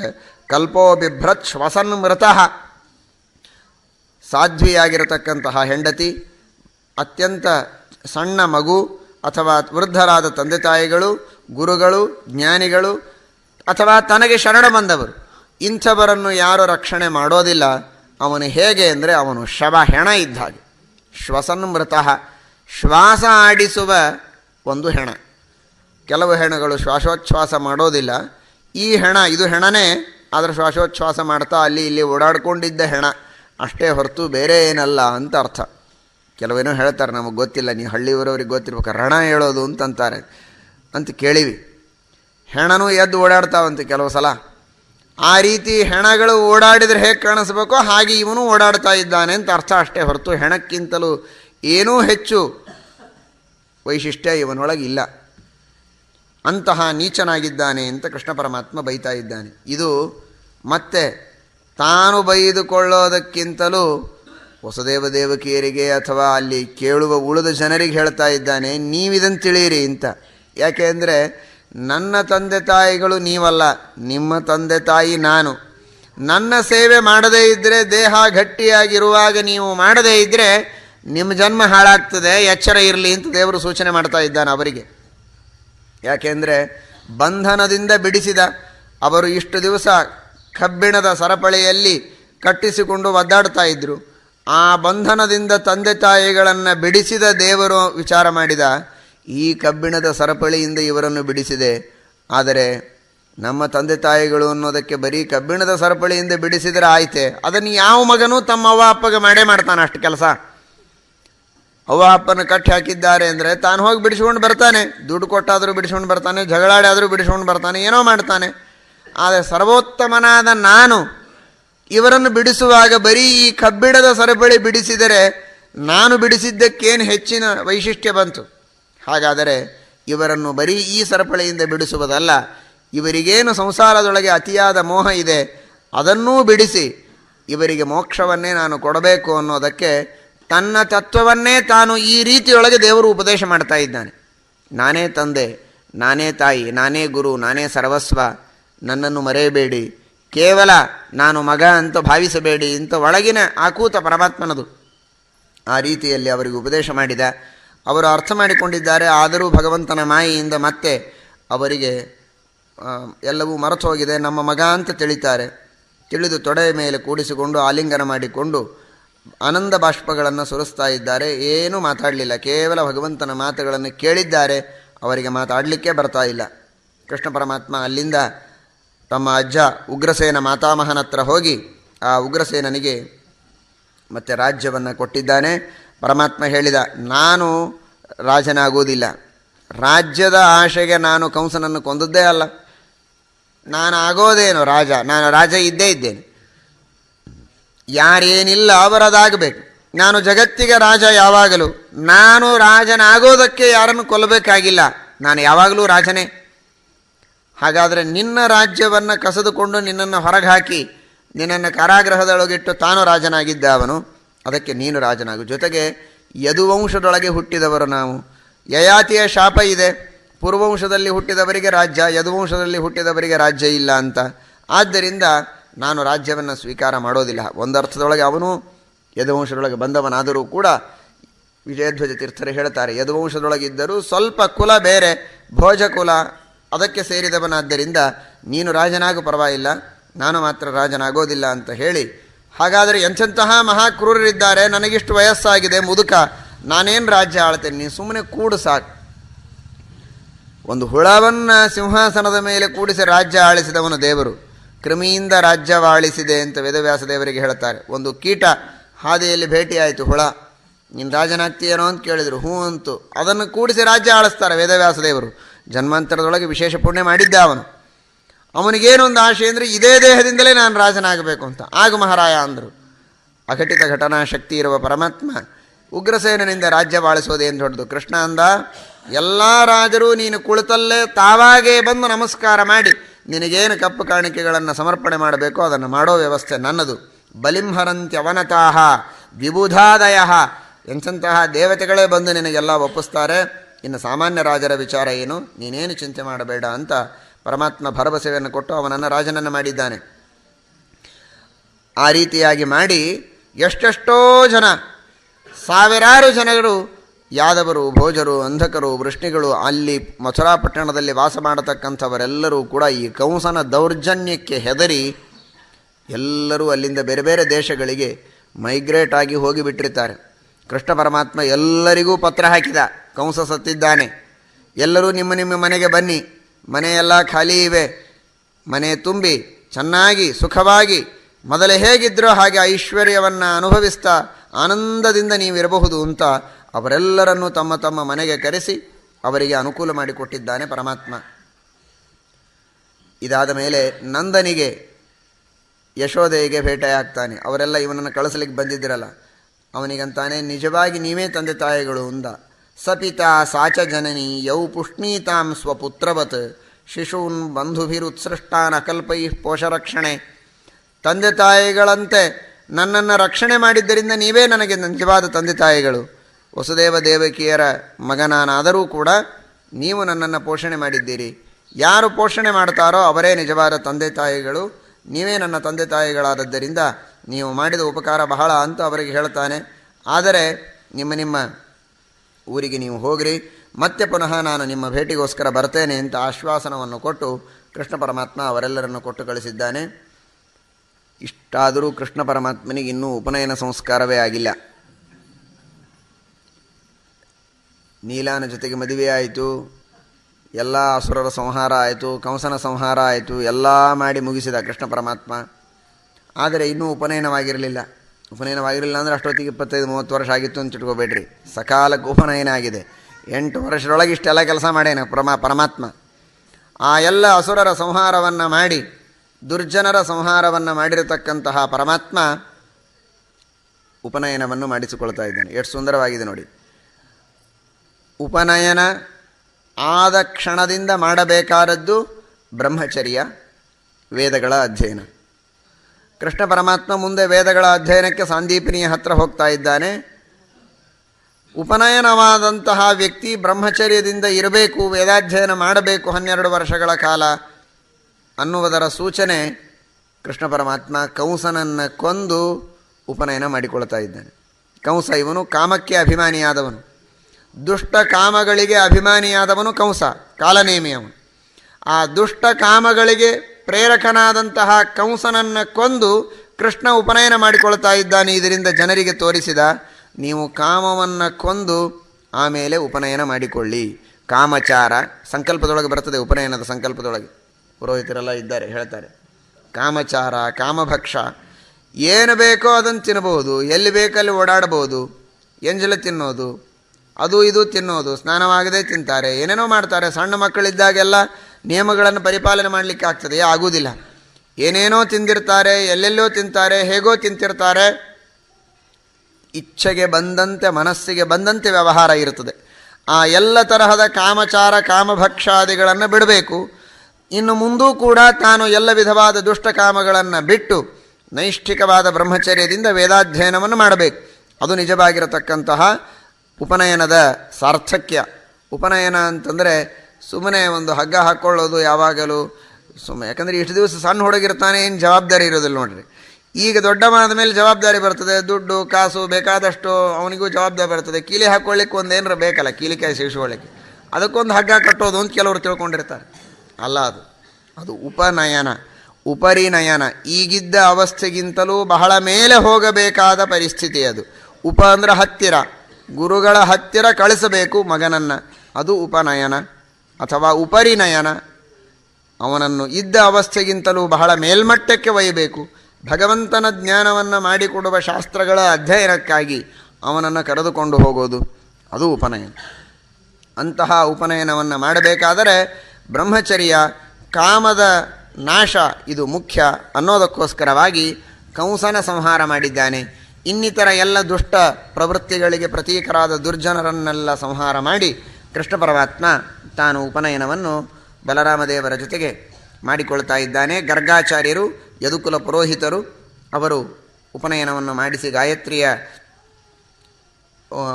ಕಲ್ಪೋ ಬಿಭ್ರತ್ ಶ್ವಸನ್ ಮೃತಃ ಸಾಧ್ವಿಯಾಗಿರತಕ್ಕಂತಹ ಹೆಂಡತಿ, ಅತ್ಯಂತ ಸಣ್ಣ ಮಗು ಅಥವಾ ವೃದ್ಧರಾದ ತಂದೆ ತಾಯಿಗಳು, ಗುರುಗಳು, ಜ್ಞಾನಿಗಳು ಅಥವಾ ತನಗೆ ಶರಣ ಬಂದವರು ಇಂಥವರನ್ನು ಯಾರು ರಕ್ಷಣೆ ಮಾಡೋದಿಲ್ಲ, ಅವನು ಹೇಗೆ ಅಂದರೆ ಅವನು ಶವ ಹೆಣ ಇದ್ದ ಹಾಗೆ. ಶ್ವಸನ್ ಮೃತಃ, ಶ್ವಾಸ ಆಡಿಸುವ ಒಂದು ಹೆಣ. ಕೆಲವು ಹೆಣಗಳು ಶ್ವಾಸೋಚ್ಛ್ವಾಸ ಮಾಡೋದಿಲ್ಲ. ಈ ಹೆಣ, ಇದು ಹೆಣನೇ, ಆದರೆ ಶ್ವಾಸೋಚ್ಛ್ವಾಸ ಮಾಡ್ತಾ ಅಲ್ಲಿ ಇಲ್ಲಿ ಓಡಾಡ್ಕೊಂಡಿದ್ದ ಹೆಣ. ಅಷ್ಟೇ ಹೊರತು ಬೇರೆ ಏನಲ್ಲ ಅಂತ ಅರ್ಥ. ಕೆಲವೇನೋ ಹೇಳ್ತಾರೆ, ನಮಗೆ ಗೊತ್ತಿಲ್ಲ, ನೀವು ಹಳ್ಳಿಯವರವ್ರಿಗೆ ಗೊತ್ತಿರ್ಬೇಕು. ರಣ ಹೇಳೋದು ಅಂತಂತಾರೆ. ಅಂತ ಕೇಳಿವಿ. ಹೆಣನೂ ಎದ್ದು ಓಡಾಡ್ತಾವಂತೆ ಕೆಲವು ಸಲ. ಆ ರೀತಿ ಹೆಣಗಳು ಓಡಾಡಿದರೆ ಹೇಗೆ ಕಾಣಿಸ್ಬೇಕೋ ಹಾಗೆ ಇವನು ಓಡಾಡ್ತಾ ಇದ್ದಾನೆ ಅಂತ ಅರ್ಥ ಅಷ್ಟೇ ಹೊರತು ಹೆಣಕ್ಕಿಂತಲೂ ಏನೂ ಹೆಚ್ಚು ವೈಶಿಷ್ಟ್ಯ ಇವನೊಳಗೆ ಇಲ್ಲ. ಅಂತಹ ನೀಚನಾಗಿದ್ದಾನೆ ಅಂತ ಕೃಷ್ಣ ಪರಮಾತ್ಮ ಬೈತಾ ಇದ್ದಾನೆ. ಇದು ಮತ್ತೆ ತಾನು ಬೈದುಕೊಳ್ಳೋದಕ್ಕಿಂತಲೂ ಹೊಸದೇವ ದೇವಕಿಯರಿಗೆ ಅಥವಾ ಅಲ್ಲಿ ಕೇಳುವ ಉಳಿದ ಜನರಿಗೆ ಹೇಳ್ತಾ ಇದ್ದಾನೆ ನೀವಿದನ್ನು ತಿಳಿಯಿರಿ ಅಂತ. ಯಾಕೆ ಅಂದರೆ ನನ್ನ ತಂದೆ ತಾಯಿಗಳು ನೀವಲ್ಲ, ನಿಮ್ಮ ತಂದೆ ತಾಯಿ ನಾನು. ನನ್ನ ಸೇವೆ ಮಾಡದೇ ಇದ್ದರೆ ದೇಹ ಗಟ್ಟಿಯಾಗಿರುವಾಗ ನೀವು ಮಾಡದೇ ಇದ್ದರೆ ನಿಮ್ಮ ಜನ್ಮ ಹಾಳಾಗ್ತದೆ, ಎಚ್ಚರ ಇರಲಿ ಅಂತ ದೇವರು ಸೂಚನೆ ಮಾಡ್ತಾ ಇದ್ದಾನೆ ಅವರಿಗೆ. ಯಾಕೆಂದರೆ, ಬಂಧನದಿಂದ ಬಿಡಿಸಿದ ಅವರು ಇಷ್ಟು ದಿವಸ ಕಬ್ಬಿಣದ ಸರಪಳಿಯಲ್ಲಿ ಕಟ್ಟಿಸಿಕೊಂಡು ಒದ್ದಾಡ್ತಾ ಇದ್ದರು ಆ ಬಂಧನದಿಂದ ತಂದೆ ತಾಯಿಗಳನ್ನು ಬಿಡಿಸಿದ ದೇವರು ವಿಚಾರ ಮಾಡಿದ ಈ ಕಬ್ಬಿಣದ ಸರಪಳಿಯಿಂದ ಇವರನ್ನು ಬಿಡಿಸಿದೆ. ಆದರೆ ನಮ್ಮ ತಂದೆ ತಾಯಿಗಳು ಅನ್ನೋದಕ್ಕೆ ಬರೀ ಕಬ್ಬಿಣದ ಸರಪಳಿಯಿಂದ ಬಿಡಿಸಿದರೆ ಆಯ್ತೆ. ಅದನ್ನು ಯಾವ ಮಗನೂ ತಮ್ಮ ಅವ್ವ ಅಪ್ಪಗೆ ಮಾಡೇ ಮಾಡ್ತಾನೆ ಅಷ್ಟು ಕೆಲಸ. ಅವ್ವ ಅಪ್ಪನ ಕಟ್ಟಿ ಹಾಕಿದ್ದಾರೆ ಅಂದರೆ ತಾನು ಹೋಗಿ ಬಿಡಿಸ್ಕೊಂಡು ಬರ್ತಾನೆ. ದುಡ್ಡು ಕೊಟ್ಟಾದರೂ ಬಿಡಿಸ್ಕೊಂಡು ಬರ್ತಾನೆ. ಜಗಳಾಡಿ ಆದರೂ ಬಿಡಿಸ್ಕೊಂಡು ಬರ್ತಾನೆ. ಏನೋ ಮಾಡ್ತಾನೆ. ಆದರೆ ಸರ್ವೋತ್ತಮನಾದ ನಾನು ಇವರನ್ನು ಬಿಡಿಸುವಾಗ ಬರೀ ಈ ಕಬ್ಬಿಣದ ಸರಪಳಿ ಬಿಡಿಸಿದರೆ ನಾನು ಬಿಡಿಸಿದ್ದಕ್ಕೇನು ಹೆಚ್ಚಿನ ವೈಶಿಷ್ಟ್ಯ ಬಂತು? ಹಾಗಾದರೆ ಇವರನ್ನು ಬರೀ ಈ ಸರಪಳಿಯಿಂದ ಬಿಡಿಸುವುದಲ್ಲ, ಇವರಿಗೇನು ಸಂಸಾರದೊಳಗೆ ಅತಿಯಾದ ಮೋಹ ಇದೆ ಅದನ್ನೂ ಬಿಡಿಸಿ ಇವರಿಗೆ ಮೋಕ್ಷವನ್ನೇ ನಾನು ಕೊಡಬೇಕು ಅನ್ನೋದಕ್ಕೆ ತನ್ನ ತತ್ವವನ್ನೇ ತಾನು ಈ ರೀತಿಯೊಳಗೆ ದೇವರು ಉಪದೇಶ ಮಾಡ್ತಾ ಇದ್ದಾನೆ. ನಾನೇ ತಂದೆ, ನಾನೇ ತಾಯಿ, ನಾನೇ ಗುರು, ನಾನೇ ಸರ್ವಸ್ವ, ನನ್ನನ್ನು ಮರೆಯಬೇಡಿ. ಕೇವಲ ನಾನು ಮಗ ಅಂತ ಭಾವಿಸಬೇಡಿ. ಇಂಥ ಒಳಗಿನ ಆಕೂತ ಪರಮಾತ್ಮನದು ಆ ರೀತಿಯಲ್ಲಿ ಅವರಿಗೆ ಉಪದೇಶ ಮಾಡಿದ ಅವರು ಅರ್ಥ ಮಾಡಿಕೊಂಡಿದ್ದಾರೆ, ಆದರೂ ಭಗವಂತನ ಮಾಯೆಯಿಂದ ಮತ್ತೆ ಅವರಿಗೆ ಎಲ್ಲವೂ ಮರೆತು ಹೋಗಿದೆ. ನಮ್ಮ ಮಗ ಅಂತ ತಿಳಿತಾರೆ. ತಿಳಿದು ತೊಡೆಯ ಮೇಲೆ ಕೂಡಿಸಿಕೊಂಡು ಆಲಿಂಗನ ಮಾಡಿಕೊಂಡು ಆನಂದ ಬಾಷ್ಪಗಳನ್ನು ಸುರಿಸ್ತಾ ಇದ್ದಾರೆ. ಏನೂ ಮಾತಾಡಲಿಲ್ಲ. ಕೇವಲ ಭಗವಂತನ ಮಾತುಗಳನ್ನು ಕೇಳಿದ್ದಾರೆ. ಅವರಿಗೆ ಮಾತಾಡಲಿಕ್ಕೆ ಬರ್ತಾ ಇಲ್ಲ. ಕೃಷ್ಣ ಪರಮಾತ್ಮ ಅಲ್ಲಿಂದ ತಮ್ಮ ಅಜ್ಜ ಉಗ್ರಸೇನ ಮಾತಾಮಹನ ಹತ್ರ ಹೋಗಿ ಆ ಉಗ್ರಸೇನನಿಗೆ ಮತ್ತೆ ರಾಜ್ಯವನ್ನು ಕೊಟ್ಟಿದ್ದಾನೆ. ಪರಮಾತ್ಮ ಹೇಳಿದ, ನಾನು ರಾಜನಾಗುವುದಿಲ್ಲ. ರಾಜ್ಯದ ಆಶೆಗೆ ನಾನು ಕಂಸನನ್ನು ಕೊಂದದ್ದೇ ಅಲ್ಲ. ನಾನು ಆಗೋದೇನು ರಾಜ? ನಾನು ರಾಜ ಇದ್ದೇ ಇದ್ದೇನೆ. ಯಾರೇನಿಲ್ಲ ಅವರದಾಗಬೇಕು. ನಾನು ಜಗತ್ತಿಗೆ ರಾಜ ಯಾವಾಗಲೂ. ನಾನು ರಾಜನಾಗೋದಕ್ಕೆ ಯಾರನ್ನು ಕೊಲ್ಲಬೇಕಾಗಿಲ್ಲ. ನಾನು ಯಾವಾಗಲೂ ರಾಜನೇ. ಹಾಗಾದರೆ ನಿನ್ನ ರಾಜ್ಯವನ್ನು ಕಸಿದುಕೊಂಡು ನಿನ್ನನ್ನು ಹೊರಗೆ ಹಾಕಿ ನಿನ್ನನ್ನು ಕಾರಾಗೃಹದೊಳಗಿಟ್ಟು ತಾನು ರಾಜನಾಗಿದ್ದ ಅವನು. ಅದಕ್ಕೆ ನೀನು ರಾಜನಾಗು. ಜೊತೆಗೆ ಯದುವಂಶದೊಳಗೆ ಹುಟ್ಟಿದವರು ನಾವು. ಯಯಾತಿಯ ಶಾಪ ಇದೆ. ಪೂರ್ವವಂಶದಲ್ಲಿ ಹುಟ್ಟಿದವರಿಗೆ ರಾಜ್ಯ, ಯದುವಂಶದಲ್ಲಿ ಹುಟ್ಟಿದವರಿಗೆ ರಾಜ್ಯ ಇಲ್ಲ ಅಂತ. ಆದ್ದರಿಂದ ನಾನು ರಾಜ್ಯವನ್ನು ಸ್ವೀಕಾರ ಮಾಡೋದಿಲ್ಲ. ಒಂದರ್ಥದೊಳಗೆ ಅವನು ಯದುವಂಶದೊಳಗೆ ಬಂದವನಾದರೂ ಕೂಡ ವಿಜಯಧ್ವಜ ತೀರ್ಥರು ಹೇಳ್ತಾರೆ, ಯದುವಂಶದೊಳಗಿದ್ದರೂ ಸ್ವಲ್ಪ ಕುಲ ಬೇರೆ ಭೋಜ ಕುಲ ಅದಕ್ಕೆ ಸೇರಿದವನಾದ್ದರಿಂದ ನೀನು ರಾಜನಾಗೂ ಪರವಾಗಿಲ್ಲ, ನಾನು ಮಾತ್ರ ರಾಜನಾಗೋದಿಲ್ಲ ಅಂತ ಹೇಳಿ ಹಾಗಾದರೆ ಎಂಥೆಂತಹ ಮಹಾಕ್ರೂರರಿದ್ದಾರೆ? ನನಗಿಷ್ಟು ವಯಸ್ಸಾಗಿದೆ, ಮುದುಕ. ನಾನೇನು ರಾಜ್ಯ ಆಳ್ತೇನೆ? ನೀನು ಸುಮ್ಮನೆ ಕೂಡು ಸಾಕು. ಒಂದು ಹುಳವನ್ನು ಸಿಂಹಾಸನದ ಮೇಲೆ ಕೂಡಿಸಿ ರಾಜ್ಯ ಆಳಿಸಿದವನು ದೇವರು. ಕ್ರಿಮಿಯಿಂದ ರಾಜ್ಯವಾಳಿಸಿದೆ ಅಂತ ವೇದವ್ಯಾಸ ದೇವರಿಗೆ ಹೇಳ್ತಾರೆ. ಒಂದು ಕೀಟ ಹಾದಿಯಲ್ಲಿ ಭೇಟಿಯಾಯಿತು, ಹುಳ. ನೀನು ರಾಜನಾಗ್ತೀಯೇನೋ ಅಂತ ಕೇಳಿದರು, ಹ್ಞೂ ಅಂತು. ಅದನ್ನು ಕೂಡಿಸಿ ರಾಜ್ಯ ಆಳಿಸ್ತಾರೆ ವೇದವ್ಯಾಸ ದೇವರು. ಜನ್ಮಾಂತರದೊಳಗೆ ವಿಶೇಷ ಪುಣ್ಯ ಮಾಡಿದ್ದ ಅವನು. ಅವನಿಗೇನೊಂದು ಆಶೆ ಅಂದರೆ ಇದೇ ದೇಹದಿಂದಲೇ ನಾನು ರಾಜನಾಗಬೇಕು ಅಂತ. ಆಗ ಮಹಾರಾಯ ಅಂದರು, ಅಘಟಿತ ಘಟನಾ ಶಕ್ತಿ ಇರುವ ಪರಮಾತ್ಮ, ಉಗ್ರಸೇನನಿಂದ ರಾಜ್ಯ ಬಾಳಿಸೋದೇನು ದೊಡ್ಡದು? ಕೃಷ್ಣ ಅಂದ, ಎಲ್ಲ ರಾಜರು ನೀನು ಕುಳಿತಲ್ಲೇ ತಾವಾಗೇ ಬಂದು ನಮಸ್ಕಾರ ಮಾಡಿ, ನಿನಗೇನು ಕಪ್ಪು ಕಾಣಿಕೆಗಳನ್ನು ಸಮರ್ಪಣೆ ಮಾಡಬೇಕೋ ಅದನ್ನು ಮಾಡೋ ವ್ಯವಸ್ಥೆ ನನ್ನದು. ಬಲಿಂಹರಂತ್ಯವನತಾಹ ವಿಬುಧಾದಯ. ಎಂಥಂತಹ ದೇವತೆಗಳೇ ಬಂದು ನಿನಗೆಲ್ಲ ಒಪ್ಪಿಸ್ತಾರೆ. ಇನ್ನು ಸಾಮಾನ್ಯ ರಾಜರ ವಿಚಾರ ಏನು? ನೀನೇನು ಚಿಂತೆ ಮಾಡಬೇಡ ಅಂತ ಪರಮಾತ್ಮ ಭರವಸೆಯನ್ನು ಕೊಟ್ಟು ಅವನನ್ನು ರಾಜನನ್ನು ಮಾಡಿದ್ದಾನೆ. ಆ ರೀತಿಯಾಗಿ ಮಾಡಿ ಎಷ್ಟೆಷ್ಟೋ ಜನ, ಸಾವಿರಾರು ಜನಗಳು ಯಾದವರು, ಭೋಜರು, ಅಂಧಕರು, ವೃಷ್ಣಿಗಳು ಅಲ್ಲಿ ಮಥುರಾ ಪಟ್ಟಣದಲ್ಲಿ ವಾಸ ಮಾಡತಕ್ಕಂಥವರೆಲ್ಲರೂ ಕೂಡ ಈ ಕಂಸನ ದೌರ್ಜನ್ಯಕ್ಕೆ ಹೆದರಿ ಎಲ್ಲರೂ ಅಲ್ಲಿಂದ ಬೇರೆ ಬೇರೆ ದೇಶಗಳಿಗೆ ಮೈಗ್ರೇಟ್ ಆಗಿ ಹೋಗಿಬಿಟ್ಟಿರ್ತಾರೆ. ಕೃಷ್ಣ ಪರಮಾತ್ಮ ಎಲ್ಲರಿಗೂ ಪತ್ರ ಹಾಕಿದ, ಕಂಸ ಸತ್ತಿದ್ದಾನೆ. ಎಲ್ಲರೂ ನಿಮ್ಮ ನಿಮ್ಮ ಮನೆಗೆ ಬನ್ನಿ. ಮನೆಯೆಲ್ಲ ಖಾಲಿ ಇವೆ. ಮನೆ ತುಂಬಿ, ಚೆನ್ನಾಗಿ, ಸುಖವಾಗಿ, ಮೊದಲೇ ಹೇಗಿದ್ರೋ ಹಾಗೆ ಐಶ್ವರ್ಯವನ್ನು ಅನುಭವಿಸ್ತಾ ಆನಂದದಿಂದ ನೀವಿರಬಹುದು ಅಂತ ಅವರೆಲ್ಲರನ್ನು ತಮ್ಮ ತಮ್ಮ ಮನೆಗೆ ಕರೆಸಿ ಅವರಿಗೆ ಅನುಕೂಲ ಮಾಡಿಕೊಟ್ಟಿದ್ದಾನೆ ಪರಮಾತ್ಮ. ಇದಾದ ಮೇಲೆ ನಂದನಿಗೆ ಯಶೋದೆಗೆ ಭೇಟೆಯಾಗ್ತಾನೆ ಅವರೆಲ್ಲ ಇವನನ್ನು ಕಳಿಸ್ಲಿಕ್ಕೆ ಬಂದಿದ್ದಿರಲ್ಲ. ಅವನಿಗಂತಾನೆ, ನಿಜವಾಗಿ ನೀವೇ ತಂದೆ ತಾಯಿಗಳು ಅಂದ. ಸಪಿತಾ ಸಾಚ ಜನನಿ ಯೌ ಪುಷ್ಣೀತಾಂ ಸ್ವಪುತ್ರವತ್ ಶಿಶೂನ್ ಬಂಧುಭಿರುತ್ಸೃಷ್ಟಾನ್ ಅಕಲ್ಪೈ ಪೋಷರಕ್ಷಣೆ ತಂದೆ ತಾಯಿಗಳಂತೆ ನನ್ನನ್ನು ರಕ್ಷಣೆ ಮಾಡಿದ್ದರಿಂದ ನೀವೇ ನನಗೆ ನಿಜವಾದ ತಂದೆ ತಾಯಿಗಳು. ವಸುದೇವ ದೇವಕಿಯರ ಮಗನಾನಾದರೂ ಕೂಡ ನೀವು ನನ್ನನ್ನು ಪೋಷಣೆ ಮಾಡಿದ್ದೀರಿ. ಯಾರು ಪೋಷಣೆ ಮಾಡ್ತಾರೋ ಅವರೇ ನಿಜವಾದ ತಂದೆ ತಾಯಿಗಳು. ನೀವೇ ನನ್ನ ತಂದೆ ತಾಯಿಗಳಾದದ್ದರಿಂದ ನೀವು ಮಾಡಿದ ಉಪಕಾರ ಬಹಳ ಅಂತ ಅವರಿಗೆ ಹೇಳ್ತಾನೆ. ಆದರೆ ನಿಮ್ಮ ನಿಮ್ಮ ಊರಿಗೆ ನೀವು ಹೋಗ್ರಿ. ಮತ್ತೆ ಪುನಃ ನಾನು ನಿಮ್ಮ ಭೇಟಿಗೋಸ್ಕರ ಬರ್ತೇನೆ ಅಂತ ಆಶ್ವಾಸನವನ್ನು ಕೊಟ್ಟು ಕೃಷ್ಣ ಪರಮಾತ್ಮ ಅವರೆಲ್ಲರನ್ನು ಕೊಟ್ಟು ಕಳಿಸಿದ್ದಾನೆ. ಇಷ್ಟಾದರೂ ಕೃಷ್ಣ ಪರಮಾತ್ಮನಿಗೆ ಇನ್ನೂ ಉಪನಯನ ಸಂಸ್ಕಾರವೇ ಆಗಿಲ್ಲ. ನೀಲಾನ ಜೊತೆಗೆ ಮದುವೆ ಆಯಿತು. ಎಲ್ಲ ಅಸುರರ ಸಂಹಾರ ಆಯಿತು, ಕಂಸನ ಸಂಹಾರ ಆಯಿತು, ಎಲ್ಲ ಮಾಡಿ ಮುಗಿಸಿದ ಕೃಷ್ಣ ಪರಮಾತ್ಮ. ಆದರೆ ಇನ್ನೂ ಉಪನಯನವಾಗಿರಲಿಲ್ಲ. ಉಪನಯನವಾಗಿರಲಿಲ್ಲ ಅಂದರೆ ಅಷ್ಟೊತ್ತಿಗೆ ಇಪ್ಪತ್ತೈದು, ಮೂವತ್ತು ವರ್ಷ ಆಗಿತ್ತು ಅಂತ ಇಟ್ಕೋಬೇಡ್ರಿ. ಸಕಾಲಕ್ಕೆ ಉಪನಯನ ಆಗಿದೆ ಎಂಟು ವರ್ಷದೊಳಗೆ ಇಷ್ಟೆಲ್ಲ ಕೆಲಸ ಮಾಡೇನೆ ಪ್ರಮಾ, ಪರಮಾತ್ಮ. ಆ ಎಲ್ಲ ಅಸುರರ ಸಂಹಾರವನ್ನು ಮಾಡಿ, ದುರ್ಜನರ ಸಂಹಾರವನ್ನು ಮಾಡಿರತಕ್ಕಂತಹ ಪರಮಾತ್ಮ ಉಪನಯನವನ್ನು ಮಾಡಿಸಿಕೊಳ್ತಾ ಇದ್ದಾನೆ. ಎಷ್ಟು ಸುಂದರವಾಗಿದೆ ನೋಡಿ. ಉಪನಯನ ಆದ ಕ್ಷಣದಿಂದ ಮಾಡಬೇಕಾದದ್ದು ಬ್ರಹ್ಮಚರ್ಯ ವೇದಗಳ ಅಧ್ಯಯನ. ಕೃಷ್ಣ ಪರಮಾತ್ಮ ಮುಂದೆ ವೇದಗಳ ಅಧ್ಯಯನಕ್ಕೆ ಸಾಂದೀಪಿನಿಯ ಹತ್ರ ಹೋಗ್ತಾ ಇದ್ದಾನೆ. ಉಪನಯನವಾದಂತಹ ವ್ಯಕ್ತಿ ಬ್ರಹ್ಮಚರ್ಯದಿಂದ ಇರಬೇಕು, ವೇದಾಧ್ಯಯನ ಮಾಡಬೇಕು ಹನ್ನೆರಡು ವರ್ಷಗಳ ಕಾಲ ಅನ್ನುವುದರ ಸೂಚನೆ ಕೃಷ್ಣ ಪರಮಾತ್ಮ ಕಂಸನನ್ನು ಕೊಂದು ಉಪನಯನ ಮಾಡಿಕೊಳ್ತಾ ಇದ್ದಾನೆ. ಕಂಸ ಇವನು ಕಾಮಕ್ಕೆ ಅಭಿಮಾನಿಯಾದವನು. ದುಷ್ಟ ಕಾಮಗಳಿಗೆ ಅಭಿಮಾನಿಯಾದವನು ಕಂಸ ಕಾಲನೇಮಿಯವನು ಆ ದುಷ್ಟ ಕಾಮಗಳಿಗೆ ಪ್ರೇರಕನಾದಂತಹ ಕಂಸನನ್ನು ಕೊಂದು ಕೃಷ್ಣ ಉಪನಯನ ಮಾಡಿಕೊಳ್ತಾ ಇದ್ದಾನೆ. ಇದರಿಂದ ಜನರಿಗೆ ತೋರಿಸಿದ ನೀವು ಕಾಮವನ್ನು ಕೊಂದು ಆಮೇಲೆ ಉಪನಯನ ಮಾಡಿಕೊಳ್ಳಿ. ಕಾಮಚಾರ, ಸಂಕಲ್ಪದೊಳಗೆ ಬರ್ತದೆ ಉಪನಯನದ ಸಂಕಲ್ಪದೊಳಗೆ. ಪುರೋಹಿತರೆಲ್ಲ ಇದ್ದಾರೆ, ಹೇಳ್ತಾರೆ. ಕಾಮಚಾರ, ಕಾಮಭಕ್ಷ, ಏನು ಬೇಕೋ ಅದನ್ನು ತಿನ್ನಬಹುದು ಎಲ್ಲಿ ಬೇಕಲ್ಲಿ ಓಡಾಡಬಹುದು ಎಂಜಲ ತಿನ್ನೋದು ಅದು ಇದು ತಿನ್ನೋದು, ಸ್ನಾನವಾಗದೆ ತಿಂತಾರೆ, ಏನೇನೋ ಮಾಡ್ತಾರೆ, ಸಣ್ಣ ಮಕ್ಕಳಿದ್ದಾಗೆಲ್ಲ ನಿಯಮಗಳನ್ನು ಪರಿಪಾಲನೆ ಮಾಡಲಿಕ್ಕೆ ಆಗ್ತದೆ ಆಗುವುದಿಲ್ಲ ಏನೇನೋ ತಿಂದಿರ್ತಾರೆ, ಎಲ್ಲೆಲ್ಲೋ ತಿಂತಾರೆ, ಹೇಗೋ ತಿಂತಿರ್ತಾರೆ, ಇಚ್ಛೆಗೆ ಬಂದಂತೆ, ಮನಸ್ಸಿಗೆ ಬಂದಂತೆ ವ್ಯವಹಾರ ಇರುತ್ತದೆ. ಆ ಎಲ್ಲ ತರಹದ ಕಾಮಚಾರ ಕಾಮಭಕ್ಷಾದಿಗಳನ್ನು ಬಿಡಬೇಕು. ಇನ್ನು ಮುಂದೂ ಕೂಡ ತಾನು ಎಲ್ಲ ವಿಧವಾದ ದುಷ್ಟಕಾಮಗಳನ್ನು ಬಿಟ್ಟು ನೈಷ್ಠಿಕವಾದ ಬ್ರಹ್ಮಚರ್ಯದಿಂದ ವೇದಾಧ್ಯಯನವನ್ನು ಮಾಡಬೇಕು. ಅದು ನಿಜವಾಗಿರತಕ್ಕಂತಹ ಉಪನಯನದ ಸಾರ್ಥಕ್ಯ. ಉಪನಯನ ಅಂತಂದರೆ ಸುಮ್ಮನೆ ಒಂದು ಹಗ್ಗ ಹಾಕ್ಕೊಳ್ಳೋದು ಯಾವಾಗಲೂ ಸುಮ್ಮನೆ. ಯಾಕಂದರೆ ಇಷ್ಟು ದಿವಸ ಸಣ್ಣ ಹುಡುಗಿರ್ತಾನೆ ಏನು ಜವಾಬ್ದಾರಿ ಇರೋದಿಲ್ಲ ನೋಡಿರಿ. ಈಗ ದೊಡ್ಡವನಾದ ಮೇಲೆ ಜವಾಬ್ದಾರಿ ಬರ್ತದೆ, ದುಡ್ಡು, ಕಾಸು ಬೇಕಾದಷ್ಟು ಅವನಿಗೂ ಜವಾಬ್ದಾರಿ ಬರ್ತದೆ. ಕೀಲಿ ಹಾಕ್ಕೊಳ್ಳಿಕ್ಕೆ ಒಂದು ಏನರ ಬೇಕಲ್ಲ ಕೀಲಿಕಾಯಿ ಸೇರಿಸ್ಕೊಳ್ಳಿಕ್ಕೆ ಅದಕ್ಕೊಂದು ಹಗ್ಗ ಕಟ್ಟೋದು ಅಂತ ಕೆಲವರು ತಿಳ್ಕೊಂಡಿರ್ತಾರೆ. ಅಲ್ಲ ಅದು. ಅದು ಉಪನಯನ, ಉಪರಿನಯನ. ಈಗಿದ್ದ ಅವಸ್ಥೆಗಿಂತಲೂ ಬಹಳ ಮೇಲೆ ಹೋಗಬೇಕಾದ ಪರಿಸ್ಥಿತಿ ಅದು. ಉಪ ಅಂದರೆ ಹತ್ತಿರ. ಗುರುಗಳ ಹತ್ತಿರ ಕಳಿಸಬೇಕು ಮಗನನ್ನು. ಅದು ಉಪನಯನ ಅಥವಾ ಉಪರಿನಯನ. ಅವನನ್ನು ಇದ್ದ ಅವಸ್ಥೆಗಿಂತಲೂ ಬಹಳ ಮೇಲ್ಮಟ್ಟಕ್ಕೆ ಒಯ್ಯಬೇಕು. ಭಗವಂತನ ಜ್ಞಾನವನ್ನು ಮಾಡಿಕೊಡುವ ಶಾಸ್ತ್ರಗಳ ಅಧ್ಯಯನಕ್ಕಾಗಿ ಅವನನ್ನು ಕರೆದುಕೊಂಡು ಹೋಗೋದು. ಅದು ಉಪನಯನ. ಅಂತಹ ಉಪನಯನವನ್ನು ಮಾಡಬೇಕಾದರೆ ಬ್ರಹ್ಮಚರ್ಯ ಕಾಮದ ನಾಶ ಇದು ಮುಖ್ಯ ಅನ್ನೋದಕ್ಕೋಸ್ಕರವಾಗಿ ಕಂಸನ ಸಂಹಾರ ಮಾಡಿದ್ದಾನೆ. ಇನ್ನಿತರ ಎಲ್ಲ ದುಷ್ಟ ಪ್ರವೃತ್ತಿಗಳಿಗೆ ಪ್ರತೀಕರಾದ ದುರ್ಜನರನ್ನೆಲ್ಲ ಸಂಹಾರ ಮಾಡಿ ಕೃಷ್ಣ ಪರಮಾತ್ಮ ತಾನು ಉಪನಯನವನ್ನು ಬಲರಾಮದೇವರ ಜೊತೆಗೆ ಮಾಡಿಕೊಳ್ತಾ ಇದ್ದಾನೆ. ಗರ್ಗಾಚಾರ್ಯರು, ಯದುಕುಲ ಪುರೋಹಿತರು, ಅವರು ಉಪನಯನವನ್ನು ಮಾಡಿಸಿ ಗಾಯತ್ರಿಯ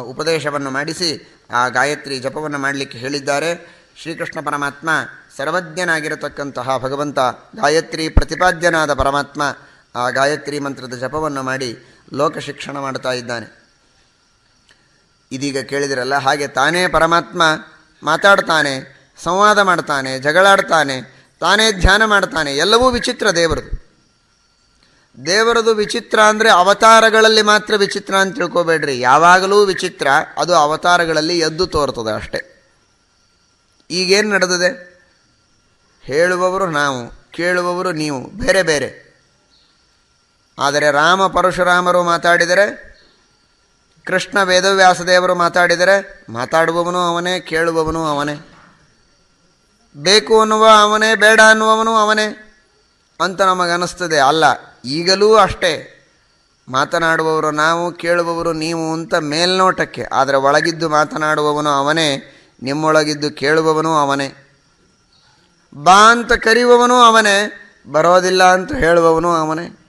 ಉಪದೇಶವನ್ನು ಮಾಡಿಸಿ ಆ ಗಾಯತ್ರಿ ಜಪವನ್ನು ಮಾಡಲಿಕ್ಕೆ ಹೇಳಿದ್ದಾರೆ. ಶ್ರೀಕೃಷ್ಣ ಪರಮಾತ್ಮ ಸರ್ವಜ್ಞನಾಗಿರತಕ್ಕಂತಹ ಭಗವಂತ ಗಾಯತ್ರಿ ಪ್ರತಿಪಾದ್ಯನಾದ ಪರಮಾತ್ಮ ಆ ಗಾಯತ್ರಿ ಮಂತ್ರದ ಜಪವನ್ನು ಮಾಡಿ ಲೋಕ ಶಿಕ್ಷಣ ಮಾಡ್ತಾ ಇದ್ದಾನೆ. ಇದೀಗ ಕೇಳಿದಿರಲ್ಲ, ಹಾಗೆ ತಾನೇ ಪರಮಾತ್ಮ ಮಾತಾಡ್ತಾನೆ, ಸಂವಾದ ಮಾಡ್ತಾನೆ, ಜಗಳಾಡ್ತಾನೆ, ತಾನೇ ಧ್ಯಾನ ಮಾಡ್ತಾನೆ, ಎಲ್ಲವೂ ವಿಚಿತ್ರ ದೇವರದು. ದೇವರದು ವಿಚಿತ್ರ ಅಂದರೆ ಅವತಾರಗಳಲ್ಲಿ ಮಾತ್ರ ವಿಚಿತ್ರ ಅಂತ ತಿಳ್ಕೊಬೇಡ್ರಿ. ಯಾವಾಗಲೂ ವಿಚಿತ್ರ, ಅದು ಅವತಾರಗಳಲ್ಲಿ ಎದ್ದು ತೋರ್ತದೆ ಅಷ್ಟೆ. ಈಗೇನು ನಡೆದಿದೆ? ಹೇಳುವವರು ನಾವು, ಕೇಳುವವರು ನೀವು, ಬೇರೆ ಬೇರೆ. ಆದರೆ ರಾಮ ಪರಶುರಾಮರು ಮಾತಾಡಿದರೆ, ಕೃಷ್ಣ ವೇದವ್ಯಾಸದೇವರು ಮಾತಾಡಿದರೆ, ಮಾತಾಡುವವನು ಅವನೇ, ಕೇಳುವವನು ಅವನೇ. ಬೇಕು ಅನ್ನುವ ಅವನೇ, ಬೇಡ ಅನ್ನುವವನು ಅವನೇ ಅಂತ ನಮಗನ್ನಿಸ್ತದೆ ಅಲ್ಲ, ಈಗಲೂ ಅಷ್ಟೇ. ಮಾತನಾಡುವವರು ನಾವು, ಕೇಳುವವರು ನೀವು ಅಂತ ಮೇಲ್ನೋಟಕ್ಕೆ. ಆದರೆ ಒಳಗಿದ್ದು ಮಾತನಾಡುವವನು ಅವನೇ, ನಿಮ್ಮೊಳಗಿದ್ದು ಕೇಳುವವನು ಅವನೇ. ಬಾ ಅಂತ ಕರೆಯುವವನು ಅವನೇ, ಬರೋದಿಲ್ಲ ಅಂತ ಹೇಳುವವನು ಅವನೇ.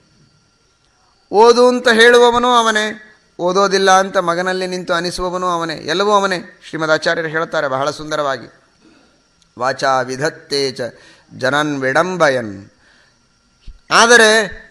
ಓದು ಅಂತ ಹೇಳುವವನು ಅವನೇ, ಓದೋದಿಲ್ಲ ಅಂತ ಮಗನಲ್ಲಿ ನಿಂತು ಅನಿಸುವವನು ಅವನೇ, ಎಲ್ಲವೂ ಅವನೇ. ಶ್ರೀಮದ್ ಆಚಾರ್ಯರು ಹೇಳ್ತಾರೆ ಬಹಳ ಸುಂದರವಾಗಿ. ವಾಚಾ ವಿಧತ್ತೇ ಚ ಜನನ್ ವಿಡಂಬಯನ್ ಆದರೆ